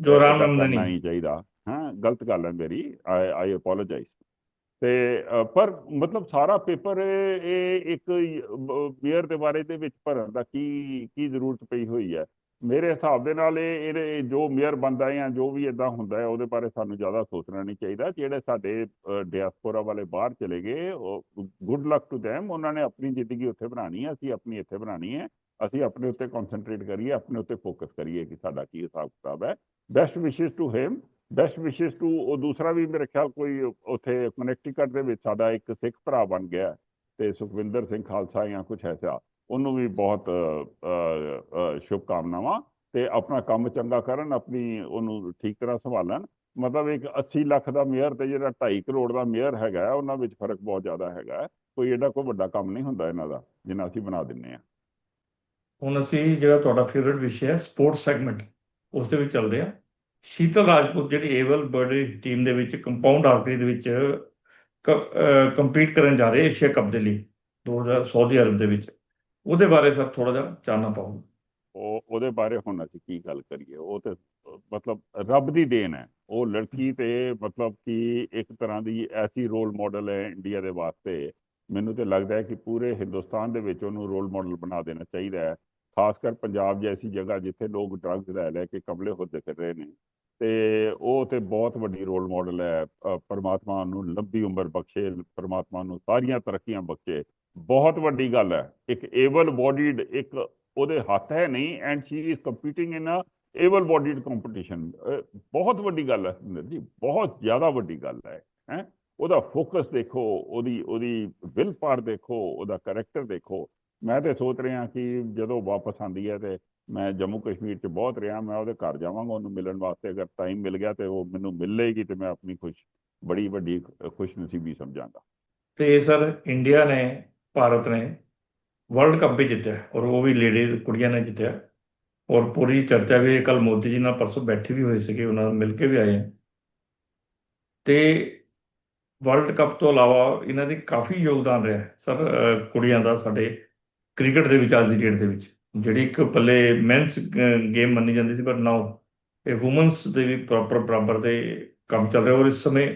Speaker 3: ਕਰਨਾ
Speaker 2: ਮਹਿਮਦਨੀ
Speaker 3: ਨਹੀਂ ਚਾਹੀਦਾ। ਹਾਂ ਗਲਤ ਗੱਲ ਹੈ ਮੇਰੀ। ਆਈ ਆਈ ਅਪੋਲੋਜਾਈਜ਼ ਤੇ ਪਰ ਮਤਲਬ ਸਾਰਾ ਪੇਪਰ ਇਹ ਇੱਕ ਮੇਅਰ ਦੇ ਬਾਰੇ ਦੇ ਵਿੱਚ ਭਰਨ ਦਾ ਕੀ ਕੀ ਜ਼ਰੂਰਤ ਪਈ ਹੋਈ ਹੈ? ਮੇਰੇ ਹਿਸਾਬ ਦੇ ਨਾਲ ਇਹ, ਇਹਦੇ ਜੋ ਮੇਅਰ ਬੰਦਾ ਜਾਂ ਜੋ ਵੀ ਇਦਾਂ ਹੁੰਦਾ ਹੈ, ਉਹਦੇ ਬਾਰੇ ਸਾਨੂੰ ਜ਼ਿਆਦਾ ਸੋਚਣਾ ਨਹੀਂ ਚਾਹੀਦਾ। ਜਿਹੜੇ ਸਾਡੇ ਡਿਆਸਪੋਰਾ ਵਾਲੇ ਬਾਹਰ ਚਲੇ ਗਏ ਗੁੱਡ ਲੱਕ ਟੂ them ਉਹਨਾਂ ਨੇ ਆਪਣੀ ਜ਼ਿੰਦਗੀ ਉੱਥੇ ਬਣਾਣੀ ਹੈ, ਅਸੀਂ ਆਪਣੀ ਇੱਥੇ ਬਣਾਣੀ ਹੈ। ਅਸੀਂ ਆਪਣੇ ਉੱਤੇ ਕਨਸੈਂਟਰੇਟ ਕਰੀਏ, ਆਪਣੇ ਉੱਤੇ ਫੋਕਸ ਕਰੀਏ ਕਿ ਸਾਡਾ ਕੀ ਹਿਸਾਬ ਕਿਤਾਬ ਹੈ। Best wishes to him best wishes to ਉਹ ਦੂਸਰਾ ਵੀ ਮੇਰੇ ਖਿਆਲ ਕੋਈ ਉੱਥੇ ਕਨੈਕਟੀਕਟ ਦੇ ਵਿੱਚ ਸਾਡਾ ਇੱਕ ਸਿੱਖ ਭਰਾ ਬਣ ਗਿਆ ਤੇ ਸੁਖਵਿੰਦਰ ਸਿੰਘ ਖਾਲਸਾ ਜਾਂ ਕੁਝ ਐਸਾ। ਉਹਨੂੰ ਵੀ ਬਹੁਤ ਅ, ਅ, ਸ਼ੁਭ ਕਾਮਨਾਵਾਂ ਤੇ ਆਪਣਾ ਕੰਮ ਚੰਗਾ ਕਰਨ ਆਪਣੀ ਉਹਨੂੰ ਠੀਕ ਤਰ੍ਹਾਂ ਸੰਭਾਲਣ। ਮਤਲਬ ਇੱਕ 80 ਲੱਖ ਦਾ ਮੇਅਰ ਤੇ ਜਿਹੜਾ 2.5 ਕਰੋੜ ਦਾ ਮੇਅਰ ਹੈਗਾ ਉਹਨਾਂ ਵਿੱਚ ਫ਼ਰਕ ਬਹੁਤ ਜ਼ਿਆਦਾ ਹੈਗਾ। ਕੋਈ ਇਹਦਾ ਕੋਈ ਵੱਡਾ ਕੰਮ ਨਹੀਂ ਹੁੰਦਾ ਇਹਨਾਂ ਦਾ ਜਿੰਨਾ ਅਸੀਂ ਬਣਾ ਦਿੰਨੇ ਆ।
Speaker 2: ਹੁਣ ਅਸੀਂ ਜਿਹੜਾ ਤੁਹਾਡਾ ਫੇਵਰਿਟ ਵਿਸ਼ਾ ਹੈ ਸਪੋਰਟਸ ਸੈਗਮੈਂਟ ਉਸ ਦੇ ਵਿੱਚ ਚੱਲਦੇ ਹਾਂ। ਸ਼ੀਤਲ ਰਾਜਪੂਤ ਜਿਹੜੀ ਏਵਲ ਬਰਡੀ ਟੀਮ ਦੇ ਵਿੱਚ ਕੰਪਾਊਂਡ ਆਰਚਰੀ ਦੇ ਵਿੱਚ ਕੰਪੀਟ ਕਰਨ ਜਾ ਰਹੇ ਏਸ਼ੀਆ ਕੱਪ ਦੇ ਲਈ 2000 ਸਾਊਦੀ ਅਰਬ ਦੇ ਵਿੱਚ। ਉਹਦੇ ਬਾਰੇ ਸਰ ਥੋੜਾ ਜਿਹਾ ਜਾਣਨਾ ਪਾਉਂਗਾ
Speaker 3: ਉਹ ਉਹਦੇ ਬਾਰੇ ਹੁਣ ਅਸੀਂ ਕੀ ਗੱਲ ਕਰੀਏ? ਉਹ ਤੇ ਮਤਲਬ ਰੱਬ ਦੀ ਦੇਣ ਹੈ। ਉਹ ਲੜਕੀ ਤੇ ਮਤਲਬ ਕਿ ਇੱਕ ਤਰ੍ਹਾਂ ਦੀ ਐਸੀ ਰੋਲ ਮਾਡਲ ਹੈ ਇੰਡੀਆ ਦੇ ਵਾਸਤੇ। ਮੈਨੂੰ ਤੇ ਲੱਗਦਾ ਹੈ ਕਿ ਪੂਰੇ ਹਿੰਦੁਸਤਾਨ ਦੇ ਵਿੱਚ ਉਹਨੂੰ ਰੋਲ ਮਾਡਲ ਬਣਾ ਦੇਣਾ ਚਾਹੀਦਾ ਹੈ। ਖਾਸ ਕਰ ਪੰਜਾਬ ਜੈਸੀ ਜਗ੍ਹਾ ਜਿੱਥੇ ਲੋਕ ਡਰੱਗਸ ਲੈ ਲੈ ਕੇ ਕਮਲੇ ਹੋ ਫਿਰ ਰਹੇ ਨੇ। ਤੇ ਉਹ ਤੇ ਬਹੁਤ ਵੱਡੀ ਰੋਲ ਮਾਡਲ ਹੈ। ਅਹ, ਪਰਮਾਤਮਾ ਨੂੰ ਲੰਬੀ ਉਮਰ ਬਖਸ਼ੇ ਪਰਮਾਤਮਾ ਨੂੰ ਸਾਰੀਆਂ ਤਰੱਕੀਆਂ ਬਖਸ਼ੇ। ਬਹੁਤ ਵੱਡੀ ਗੱਲ ਹੈ। ਇੱਕ ਏਬਲ ਬੋਡੀਡ ਇੱਕ ਉਹਦੇ ਹੱਥ ਹੈ ਨਹੀਂ and she is competing in a able bodied competition ਬਹੁਤ ਵੱਡੀ ਗੱਲ ਹੈ ਸੁਰਿੰਦਰ ਜੀ, ਬਹੁਤ ਜ਼ਿਆਦਾ ਵੱਡੀ ਗੱਲ ਹੈ ਹੈ। ਉਹਦਾ ਫੋਕਸ ਦੇਖੋ, ਉਹਦੀ ਉਹਦੀ ਵਿਲ ਪਾਰ ਦੇਖੋ, ਉਹਦਾ ਕੈਰੈਕਟਰ ਦੇਖੋ। ਮੈਂ ਤੇ ਸੋਚ ਰਿਹਾ ਕਿ ਜਦੋਂ ਵਾਪਸ ਆਂਦੀ ਹੈ ਤੇ ਮੈਂ ਜੰਮੂ ਕਸ਼ਮੀਰ 'ਚ ਬਹੁਤ ਰਿਹਾ, ਮੈਂ ਉਹਦੇ ਘਰ ਜਾਵਾਂਗਾ, ਉਹਨੂੰ ਮਿਲਣ ਵਾਸਤੇ ਅਗਰ ਟਾਈਮ ਮਿਲ ਗਿਆ ਤੇ ਉਹ ਮੈਨੂੰ ਮਿਲ ਲਏਗੀ ਤੇ ਮੈਂ ਆਪਣੀ ਖੁਸ਼, ਬੜੀ ਵੱਡੀ ਖੁਸ਼ਨਸੀਬੀ ਸਮਝਾਂਗਾ।
Speaker 2: ਤੇ ਸਰ ਇੰਡੀਆ ਨੇ ਭਾਰਤ ਨੇ ਵਰਲਡ ਕੱਪ ਵੀ ਜਿੱਤਿਆ ਔਰ ਉਹ ਵੀ ਲੇਡੀ ਕੁੜੀਆਂ ਨੇ ਜਿੱਤਿਆ ਔਰ ਪੂਰੀ ਚਰਚਾ ਵੀ ਕੱਲ ਮੋਦੀ ਜੀ ਨਾਲ ਪਰਸੋਂ ਬੈਠੇ ਵੀ ਹੋਏ ਸੀਗੇ, ਉਹਨਾਂ ਨਾਲ ਮਿਲ ਕੇ ਵੀ ਆਏ ਹੈ। ਤੇ ਵਰਲਡ ਕੱਪ ਤੋਂ ਇਲਾਵਾ ਇਹਨਾਂ ਦੀ ਕਾਫੀ ਯੋਗਦਾਨ ਰਿਹਾ ਸਰ ਕੁੜੀਆਂ ਦਾ ਸਾਡੇ ਕ੍ਰਿਕਟ ਦੇ ਵਿੱਚ, ਅੱਜ ਦੀ ਡੇਟ ਦੇ ਵਿੱਚ ਜਿਹੜੀ ਇੱਕ ਪੱਲੇ ਮੈਨਸ ਗੇਮ ਮੰਨੀ ਜਾਂਦੀ ਸੀ, ਪਰ ਨਾਓ ਇਹ ਔਮਨਸ ਦੇ ਵੀ ਪ੍ਰੋਪਰ ਬਰਾਬਰ ਦੇ ਕੰਮ ਚੱਲ ਰਿਹਾ ਔਰ ਇਸ ਸਮੇਂ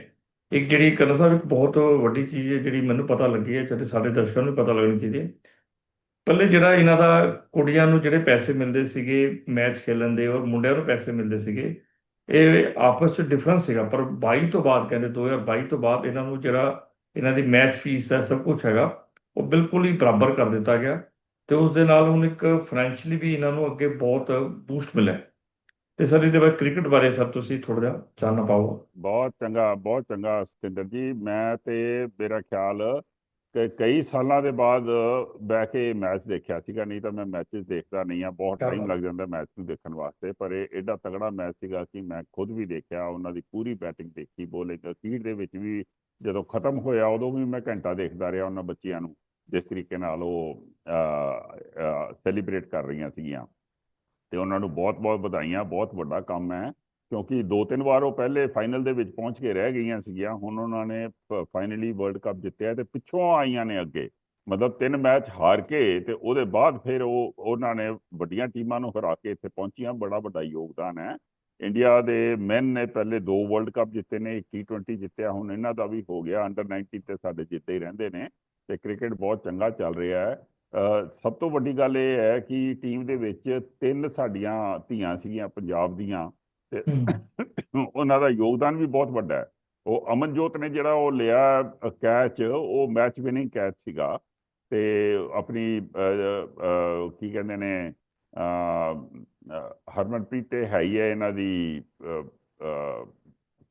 Speaker 2: ਇੱਕ ਜਿਹੜੀ ਕਰਨਾ ਸਾਹਿਬ ਇੱਕ ਬਹੁਤ ਵੱਡੀ ਚੀਜ਼ ਹੈ ਜਿਹੜੀ ਮੈਨੂੰ ਪਤਾ ਲੱਗੀ ਹੈ, ਜਿਹੜੇ ਸਾਡੇ ਦਰਸ਼ਕਾਂ ਨੂੰ ਪਤਾ ਲੱਗਣੀ ਚਾਹੀਦੀ ਹੈ। ਪਹਿਲੇ ਜਿਹੜਾ ਇਹਨਾਂ ਦਾ ਕੁੜੀਆਂ ਨੂੰ ਜਿਹੜੇ ਪੈਸੇ ਮਿਲਦੇ ਸੀਗੇ ਮੈਚ ਖੇਲਣ ਦੇ ਔਰ ਮੁੰਡਿਆਂ ਨੂੰ ਪੈਸੇ ਮਿਲਦੇ ਸੀਗੇ, ਇਹ ਆਪਸ ਚ ਡਿਫਰੈਂਸ ਸੀਗਾ। ਪਰ 22 ਤੋਂ ਬਾਅਦ ਕਹਿੰਦੇ 2022 ਤੋਂ ਬਾਅਦ ਇਹਨਾਂ ਨੂੰ ਜਿਹੜਾ ਇਹਨਾਂ ਦੀ ਮੈਚ ਫੀਸ ਹੈ ਸਭ ਕੁਝ ਹੈਗਾ, ਉਹ ਬਿਲਕੁਲ ਹੀ ਬਰਾਬਰ ਕਰ ਦਿੱਤਾ ਗਿਆ ਤੇ ਉਸ ਦੇ ਨਾਲ ਹੁਣ ਇੱਕ ਫਾਈਨੈਂਸ਼ੀਅਲੀ ਵੀ ਇਹਨਾਂ ਨੂੰ ਅੱਗੇ ਬਹੁਤ ਬੂਸਟ ਮਿਲਿਆ। ਤੇ ਸਰ ਇਹਦੇ ਬਾਰੇ ਕ੍ਰਿਕਟ ਬਾਰੇ ਸਰ ਤੁਸੀਂ ਥੋੜਾ ਜਿਹਾ ਜਾਣਨਾ ਪਾਓ।
Speaker 3: ਬਹੁਤ ਚੰਗਾ ਬਹੁਤ ਚੰਗਾ ਸਤਿੰਦਰ ਜੀ। ਮੈਂ ਤੇ ਮੇਰਾ ਖਿਆਲ ਕਿ ਕਈ ਸਾਲਾਂ ਦੇ ਬਾਅਦ ਬਹਿ ਕੇ ਮੈਚ ਦੇਖਿਆ ਸੀਗਾ ਨਹੀਂ ਤਾਂ ਮੈਂ ਮੈਚਸ ਦੇਖਦਾ ਨਹੀਂ ਆ ਬਹੁਤ ਟਾਈਮ। ਲੱਗ ਜਾਂਦਾ ਮੈਚ ਨੂੰ ਦੇਖਣ ਵਾਸਤੇ ਪਰ ਇਹ ਐਡਾ ਤਗੜਾ ਮੈਚ ਸੀਗਾ ਕਿ ਮੈਂ ਖੁਦ ਵੀ ਦੇਖਿਆ ਉਹਨਾਂ ਦੀ ਪੂਰੀ ਬੈਟਿੰਗ ਦੇਖੀ ਬੋਲਿੰਗ ਅਖੀਰ ਦੇ ਵਿੱਚ ਵੀ ਜਦੋਂ ਖਤਮ ਹੋਇਆ ਉਦੋਂ ਵੀ ਮੈਂ ਘੰਟਾ ਦੇਖਦਾ ਰਿਹਾ ਉਹਨਾਂ ਬੱਚਿਆਂ ਨੂੰ ਜਿਸ ਤਰੀਕੇ ਨਾਲ ਉਹ ਸੈਲੀਬ੍ਰੇਟ ਕਰ ਰਹੀਆਂ ਸੀਗੀਆਂ। ਤੇ ਉਹਨਾਂ ਨੂੰ ਬਹੁਤ-ਬਹੁਤ ਵਧਾਈਆਂ, ਬਹੁਤ ਵੱਡਾ ਕੰਮ ਹੈ। ਕਿਉਂਕਿ ਦੋ ਤਿੰਨ ਵਾਰ ਉਹ ਪਹਿਲੇ ਫਾਈਨਲ ਦੇ ਵਿੱਚ ਪਹੁੰਚ ਕੇ ਰਹਿ ਗਈਆਂ ਸੀਗੀਆਂ, ਹੁਣ ਉਹਨਾਂ ਨੇ ਫਾਈਨਲੀ ਵਰਲਡ ਕੱਪ ਜਿੱਤਿਆ ਤੇ ਪਿੱਛੋਂ ਆਈਆਂ ਨੇ ਅੱਗੇ। ਮਤਲਬ ਤਿੰਨ ਮੈਚ ਹਾਰ ਕੇ ਤੇ ਉਹਦੇ ਬਾਅਦ ਫਿਰ ਉਹ, ਉਹਨਾਂ ਨੇ ਵੱਡੀਆਂ ਟੀਮਾਂ ਨੂੰ ਹਰਾ ਕੇ ਇੱਥੇ ਪਹੁੰਚੀਆਂ। ਬੜਾ ਵੱਡਾ ਯੋਗਦਾਨ ਹੈ। ਇੰਡੀਆ ਦੇ ਮੈਨ ਨੇ ਪਹਿਲੇ ਦੋ ਵਰਲਡ ਕੱਪ ਜਿੱਤੇ ਨੇ, ਇੱਕ T20 ਜਿੱਤਿਆ, ਹੁਣ ਇਹਨਾਂ ਦਾ ਵੀ ਹੋ ਗਿਆ। ਅੰਡਰ 19 ਤੇ ਸਾਡੇ ਜਿੱਤੇ ਹੀ ਰਹਿੰਦੇ ਨੇ ਤੇ ਕ੍ਰਿਕਟ ਬਹੁਤ ਚੰਗਾ ਚੱਲ ਰਿਹਾ ਹੈ। ਸਭ ਤੋਂ ਵੱਡੀ ਗੱਲ ਇਹ ਹੈ ਕਿ ਟੀਮ ਦੇ ਵਿੱਚ ਤਿੰਨ ਸਾਡੀਆਂ ਧੀਆਂ ਸੀਗੀਆਂ ਪੰਜਾਬ ਦੀਆਂ ਤੇ ਉਹਨਾਂ ਦਾ ਯੋਗਦਾਨ ਵੀ ਬਹੁਤ ਵੱਡਾ ਹੈ। ਉਹ ਅਮਨਜੋਤ ਨੇ ਜਿਹੜਾ ਉਹ ਲਿਆ ਕੈਚ ਉਹ ਮੈਚ ਵਿਨਿੰਗ ਕੈਚ ਸੀਗਾ ਤੇ ਆਪਣੀ ਕੀ ਕਹਿੰਦੇ ਨੇ ਹਰਮਨਪ੍ਰੀਤ ਤੇ ਹੈ ਹੀ ਹੈ ਇਹਨਾਂ ਦੀ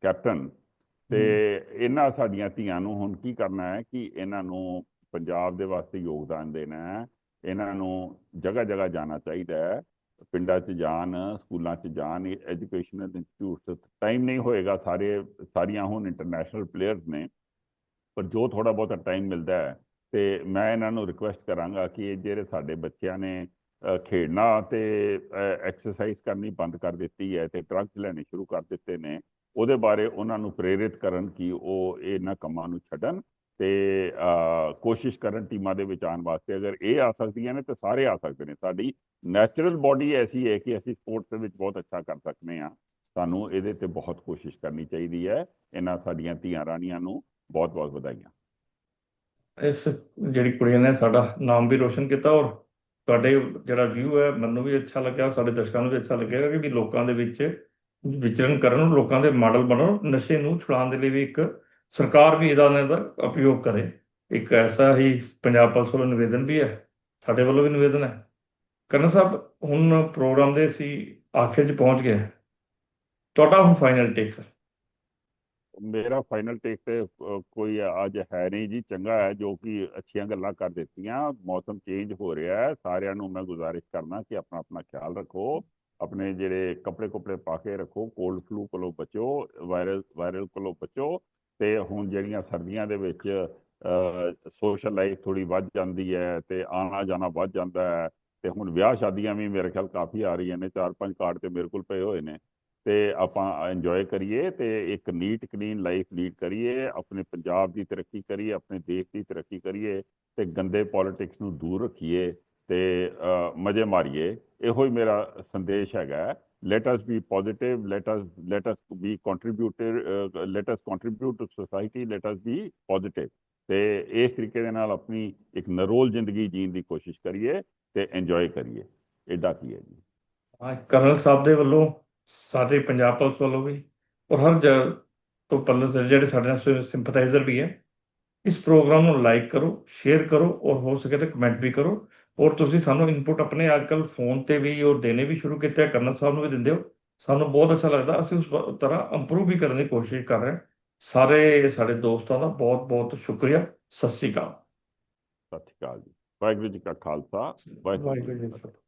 Speaker 3: ਕੈਪਟਨ ਤੇ ਇਹਨਾਂ ਸਾਡੀਆਂ ਧੀਆਂ ਨੂੰ ਹੁਣ ਕੀ ਕਰਨਾ ਹੈ ਕਿ ਇਹਨਾਂ ਨੂੰ ਪੰਜਾਬ ਦੇ ਵਾਸਤੇ ਯੋਗਦਾਨ ਦੇਣਾ ਹੈ। ਇਹਨਾਂ ਨੂੰ ਜਗ੍ਹਾ ਜਗ੍ਹਾ ਜਾਣਾ ਚਾਹੀਦਾ ਹੈ। ਪਿੰਡਾਂ 'ਚ ਜਾਣ, ਸਕੂਲਾਂ 'ਚ ਜਾਣ ਐਜੂਕੇਸ਼ਨਲ ਇੰਸਟੀਚਿਊਟਸ ਟਾਈਮ ਨਹੀਂ ਹੋਏਗਾ। ਸਾਰੇ, ਸਾਰੀਆਂ ਹੁਣ ਇੰਟਰਨੈਸ਼ਨਲ ਪਲੇਅਰਸ ਨੇ, ਪਰ ਜੋ ਥੋੜਾ ਬਹੁਤਾ ਟਾਈਮ ਮਿਲਦਾ ਹੈ ਤੇ ਮੈਂ ਇਹਨਾਂ ਨੂੰ ਰਿਕੁਐਸਟ ਕਰਾਂਗਾ ਕਿ ਇਹ ਜਿਹੜੇ ਸਾਡੇ ਬੱਚਿਆਂ ਨੇ ਖੇਡਣਾ ਤੇ ਐਕਸਰਸਾਈਜ਼ ਕਰਨੀ ਬੰਦ ਕਰ ਦਿੱਤੀ ਹੈ ਤੇ ਡਰੱਗਸ ਲੈਣੇ ਸ਼ੁਰੂ ਕਰ ਦਿੱਤੇ ਨੇ, ਉਹਦੇ ਬਾਰੇ ਉਹਨਾਂ ਨੂੰ ਪ੍ਰੇਰਿਤ ਕਰਨ ਕਿ ਉਹ ਇਹਨਾਂ ਕੰਮਾਂ ਨੂੰ ਛੱਡਣ। ਤੇ ਕੋਸ਼ਿਸ਼ ਕਰਨ ਟੀਮਾਂ ਦੇ ਵਿੱਚ ਆਉਣ ਵਾਸਤੇ, ਅਗਰ ਇਹ ਆ ਸਕਦੀਆਂ ਨੇ ਤਾਂ ਸਾਰੇ ਆ ਸਕਦੇ ਨੇ। ਸਾਡੀ ਨੈਚੁਰਲ ਬਾਡੀ ਐਸੀ ਹੈ ਕਿ ਅਸੀਂ ਸਪੋਰਟਸ ਦੇ ਵਿੱਚ ਬਹੁਤ ਅੱਛਾ ਕਰ ਸਕਦੇ ਹਾਂ। ਸਾਨੂੰ ਇਹਦੇ ਤੇ ਬਹੁਤ ਕੋਸ਼ਿਸ਼ ਕਰਨੀ ਚਾਹੀਦੀ ਹੈ। ਇਹਨਾਂ ਸਾਡੀਆਂ ਧੀਆਂ ਰਾਣੀਆਂ ਨੂੰ ਬਹੁਤ ਬਹੁਤ ਵਧਾਈਆਂ।
Speaker 2: ਇਸ ਜਿਹੜੀ ਕੁੜੀਆਂ ਨੇ ਸਾਡਾ ਨਾਮ ਵੀ ਰੋਸ਼ਨ ਕੀਤਾ ਔਰ ਤੁਹਾਡੇ ਜਿਹੜਾ ਵਿਊ ਹੈ, ਮੈਨੂੰ ਵੀ ਅੱਛਾ ਲੱਗਿਆ, ਸਾਡੇ ਦਰਸ਼ਕਾਂ ਨੂੰ ਵੀ ਅੱਛਾ ਲੱਗਿਆ ਕਿ ਵੀ ਲੋਕਾਂ ਦੇ ਵਿੱਚ ਵਿਚਰਨ ਕਰਨ, ਲੋਕਾਂ ਦੇ ਮਾਡਲ ਬਣੋ ਨਸ਼ੇ ਨੂੰ ਛੁਡਾਉਣ ਦੇ ਲਈ ਵੀ ਇੱਕ ਸਰਕਾਰ ਵੀ ਇਹਦਾ ਇਹਨਾਂ ਦਾ ਉਪਯੋਗ ਕਰੇ। ਇੱਕ ਐਸਾ ਹੀ ਪੰਜਾਬ ਪੁਲਿਸ ਵੱਲੋਂ ਨਿਵੇਦਨ ਵੀ ਹੈ, ਸਾਡੇ ਵੱਲੋਂ ਵੀ ਨਿਵੇਦਨ ਹੈ। ਕਰਨ ਸਾਹਿਬ, ਹੁਣ ਪ੍ਰੋਗਰਾਮ ਦੇ ਅਸੀਂ ਆਖਿਰ 'ਚ ਪਹੁੰਚ ਗਏ ਤੁਹਾਡਾ ਹੁਣ ਫਾਈਨਲ ਟੇਕ ਸਰ
Speaker 3: ਮੇਰਾ ਫਾਈਨਲ ਟੇਕ ਤੇ ਕੋਈ ਅੱਜ ਹੈ ਨਹੀਂ ਜੀ, ਚੰਗਾ ਹੈ, ਜੋ ਕਿ ਅੱਛੀਆਂ ਗੱਲਾਂ ਕਰ ਦਿੱਤੀਆਂ। ਮੌਸਮ ਚੇਂਜ ਹੋ ਰਿਹਾ ਹੈ। ਸਾਰਿਆਂ ਨੂੰ ਮੈਂ ਗੁਜ਼ਾਰਿਸ਼ ਕਰਨਾ ਕਿ ਆਪਣਾ ਆਪਣਾ ਖਿਆਲ ਰੱਖੋ। ਆਪਣੇ ਜਿਹੜੇ ਕੱਪੜੇ ਕੁਪੜੇ ਪਾ ਕੇ ਰੱਖੋ। ਕੋਲਡ ਫਲੂ ਕੋਲੋਂ ਬਚੋ, ਵਾਇਰਲ ਵਾਇਰਲ ਕੋਲੋਂ ਬਚੋ। ਤੇ ਹੁਣ ਜਿਹੜੀਆਂ ਸਰਦੀਆਂ ਦੇ ਵਿੱਚ ਸੋਸ਼ਲ ਲਾਈਫ ਥੋੜੀ ਵੱਧ ਜਾਂਦੀ ਹੈ ਤੇ ਆਣਾ ਜਾਣਾ ਵੱਧ ਜਾਂਦਾ ਹੈ ਤੇ ਹੁਣ ਵਿਆਹ ਸ਼ਾਦੀਆਂ ਵੀ ਮੇਰੇ ਖਿਆਲ ਕਾਫੀ ਆ ਰਹੀਆਂ ਨੇ, ਚਾਰ ਪੰਜ ਕਾਰਡ ਤੇ ਮੇਰੇ ਕੋਲ ਪਏ ਹੋਏ ਨੇ। ਤੇ ਆਪਾਂ ਇੰਜੋਏ ਕਰੀਏ ਤੇ ਇੱਕ ਨੀਟ ਕਲੀਨ ਲਾਈਫ ਲੀਡ ਕਰੀਏ, ਆਪਣੇ ਪੰਜਾਬ ਦੀ ਤਰੱਕੀ ਕਰੀਏ, ਆਪਣੇ ਦੇਸ਼ ਦੀ ਤਰੱਕੀ ਕਰੀਏ ਤੇ ਗੰਦੇ ਪੋਲਿਟਿਕਸ ਨੂੰ ਦੂਰ ਰੱਖੀਏ ਤੇ ਮਜ਼ੇ ਮਾਰੀਏ। ਇਹੋ ਹੀ ਮੇਰਾ ਸੰਦੇਸ਼ ਹੈਗਾ let us be positive let us let us be contributor uh, let us contribute to society let us be positive. ਤੇ ਇਸ ਤਰੀਕੇ ਦੇ ਨਾਲ ਆਪਣੀ ਇੱਕ ਨਰੋਲ ਜ਼ਿੰਦਗੀ ਜੀਣ ਦੀ ਕੋਸ਼ਿਸ਼ ਕਰੀਏ ਤੇ ਇੰਜੋਏ ਕਰੀਏ। ਐਡਾ ਕੀ ਹੈ ਜੀ?
Speaker 2: ਹਾਂ ਕਰਨਲ ਸਾਹਿਬ ਦੇ ਵੱਲੋਂ ਸਾਡੇ ਪੰਜਾਬ ਪੁਲਿਸ ਵੱਲੋਂ ਵੀ ਔਰ ਹਰ ਜਗ੍ਹਾ ਤੋਂ ਪੱਲੇ ਤੇ ਜਿਹੜੇ ਸਾਡੇ ਨਾਲ ਸਿੰਪਥਾਈਜ਼ਰ ਵੀ ਹੈ ਇਸ ਪ੍ਰੋਗਰਾਮ ਨੂੰ ਲਾਈਕ ਕਰੋ ਸ਼ੇਅਰ ਕਰੋ ਔਰ ਹੋ ਸਕੇ ਤਾਂ ਕਮੈਂਟ ਵੀ ਕਰੋ। ਔਰ ਤੁਸੀਂ ਸਾਨੂੰ ਇਨਪੁਟ ਆਪਣੇ ਅੱਜਕੱਲ ਫੋਨ ਤੇ ਵੀ ਔਰ ਦੇਣੇ ਵੀ ਸ਼ੁਰੂ ਕੀਤੇ ਆ ਕਰਨਲ ਸਾਹਿਬ ਨੂੰ ਵੀ ਦਿੰਦੇ ਹੋ। ਸਾਨੂੰ ਬਹੁਤ ਅੱਛਾ ਲੱਗਦਾ ਅਸੀਂ ਉਸ ਤਰ੍ਹਾਂ ਇੰਪਰੂਵ ਵੀ ਕਰਨ ਦੀ ਕੋਸ਼ਿਸ਼ ਕਰ ਰਹੇ ਸਾਰੇ ਸਾਡੇ ਦੋਸਤਾਂ ਦਾ ਬਹੁਤ ਬਹੁਤ ਸ਼ੁਕਰੀਆ। ਸਤਿ ਸ੍ਰੀ ਅਕਾਲ।
Speaker 3: ਸਤਿ ਸ਼੍ਰੀ ਅਕਾਲ ਜੀ। ਵਾਹਿਗੁਰੂ ਜੀ ਕਾ ਖਾਲਸਾ ਵਾਹਿਗੁਰੂ ਜੀ ਕੀ
Speaker 2: ਫਤਿਹ।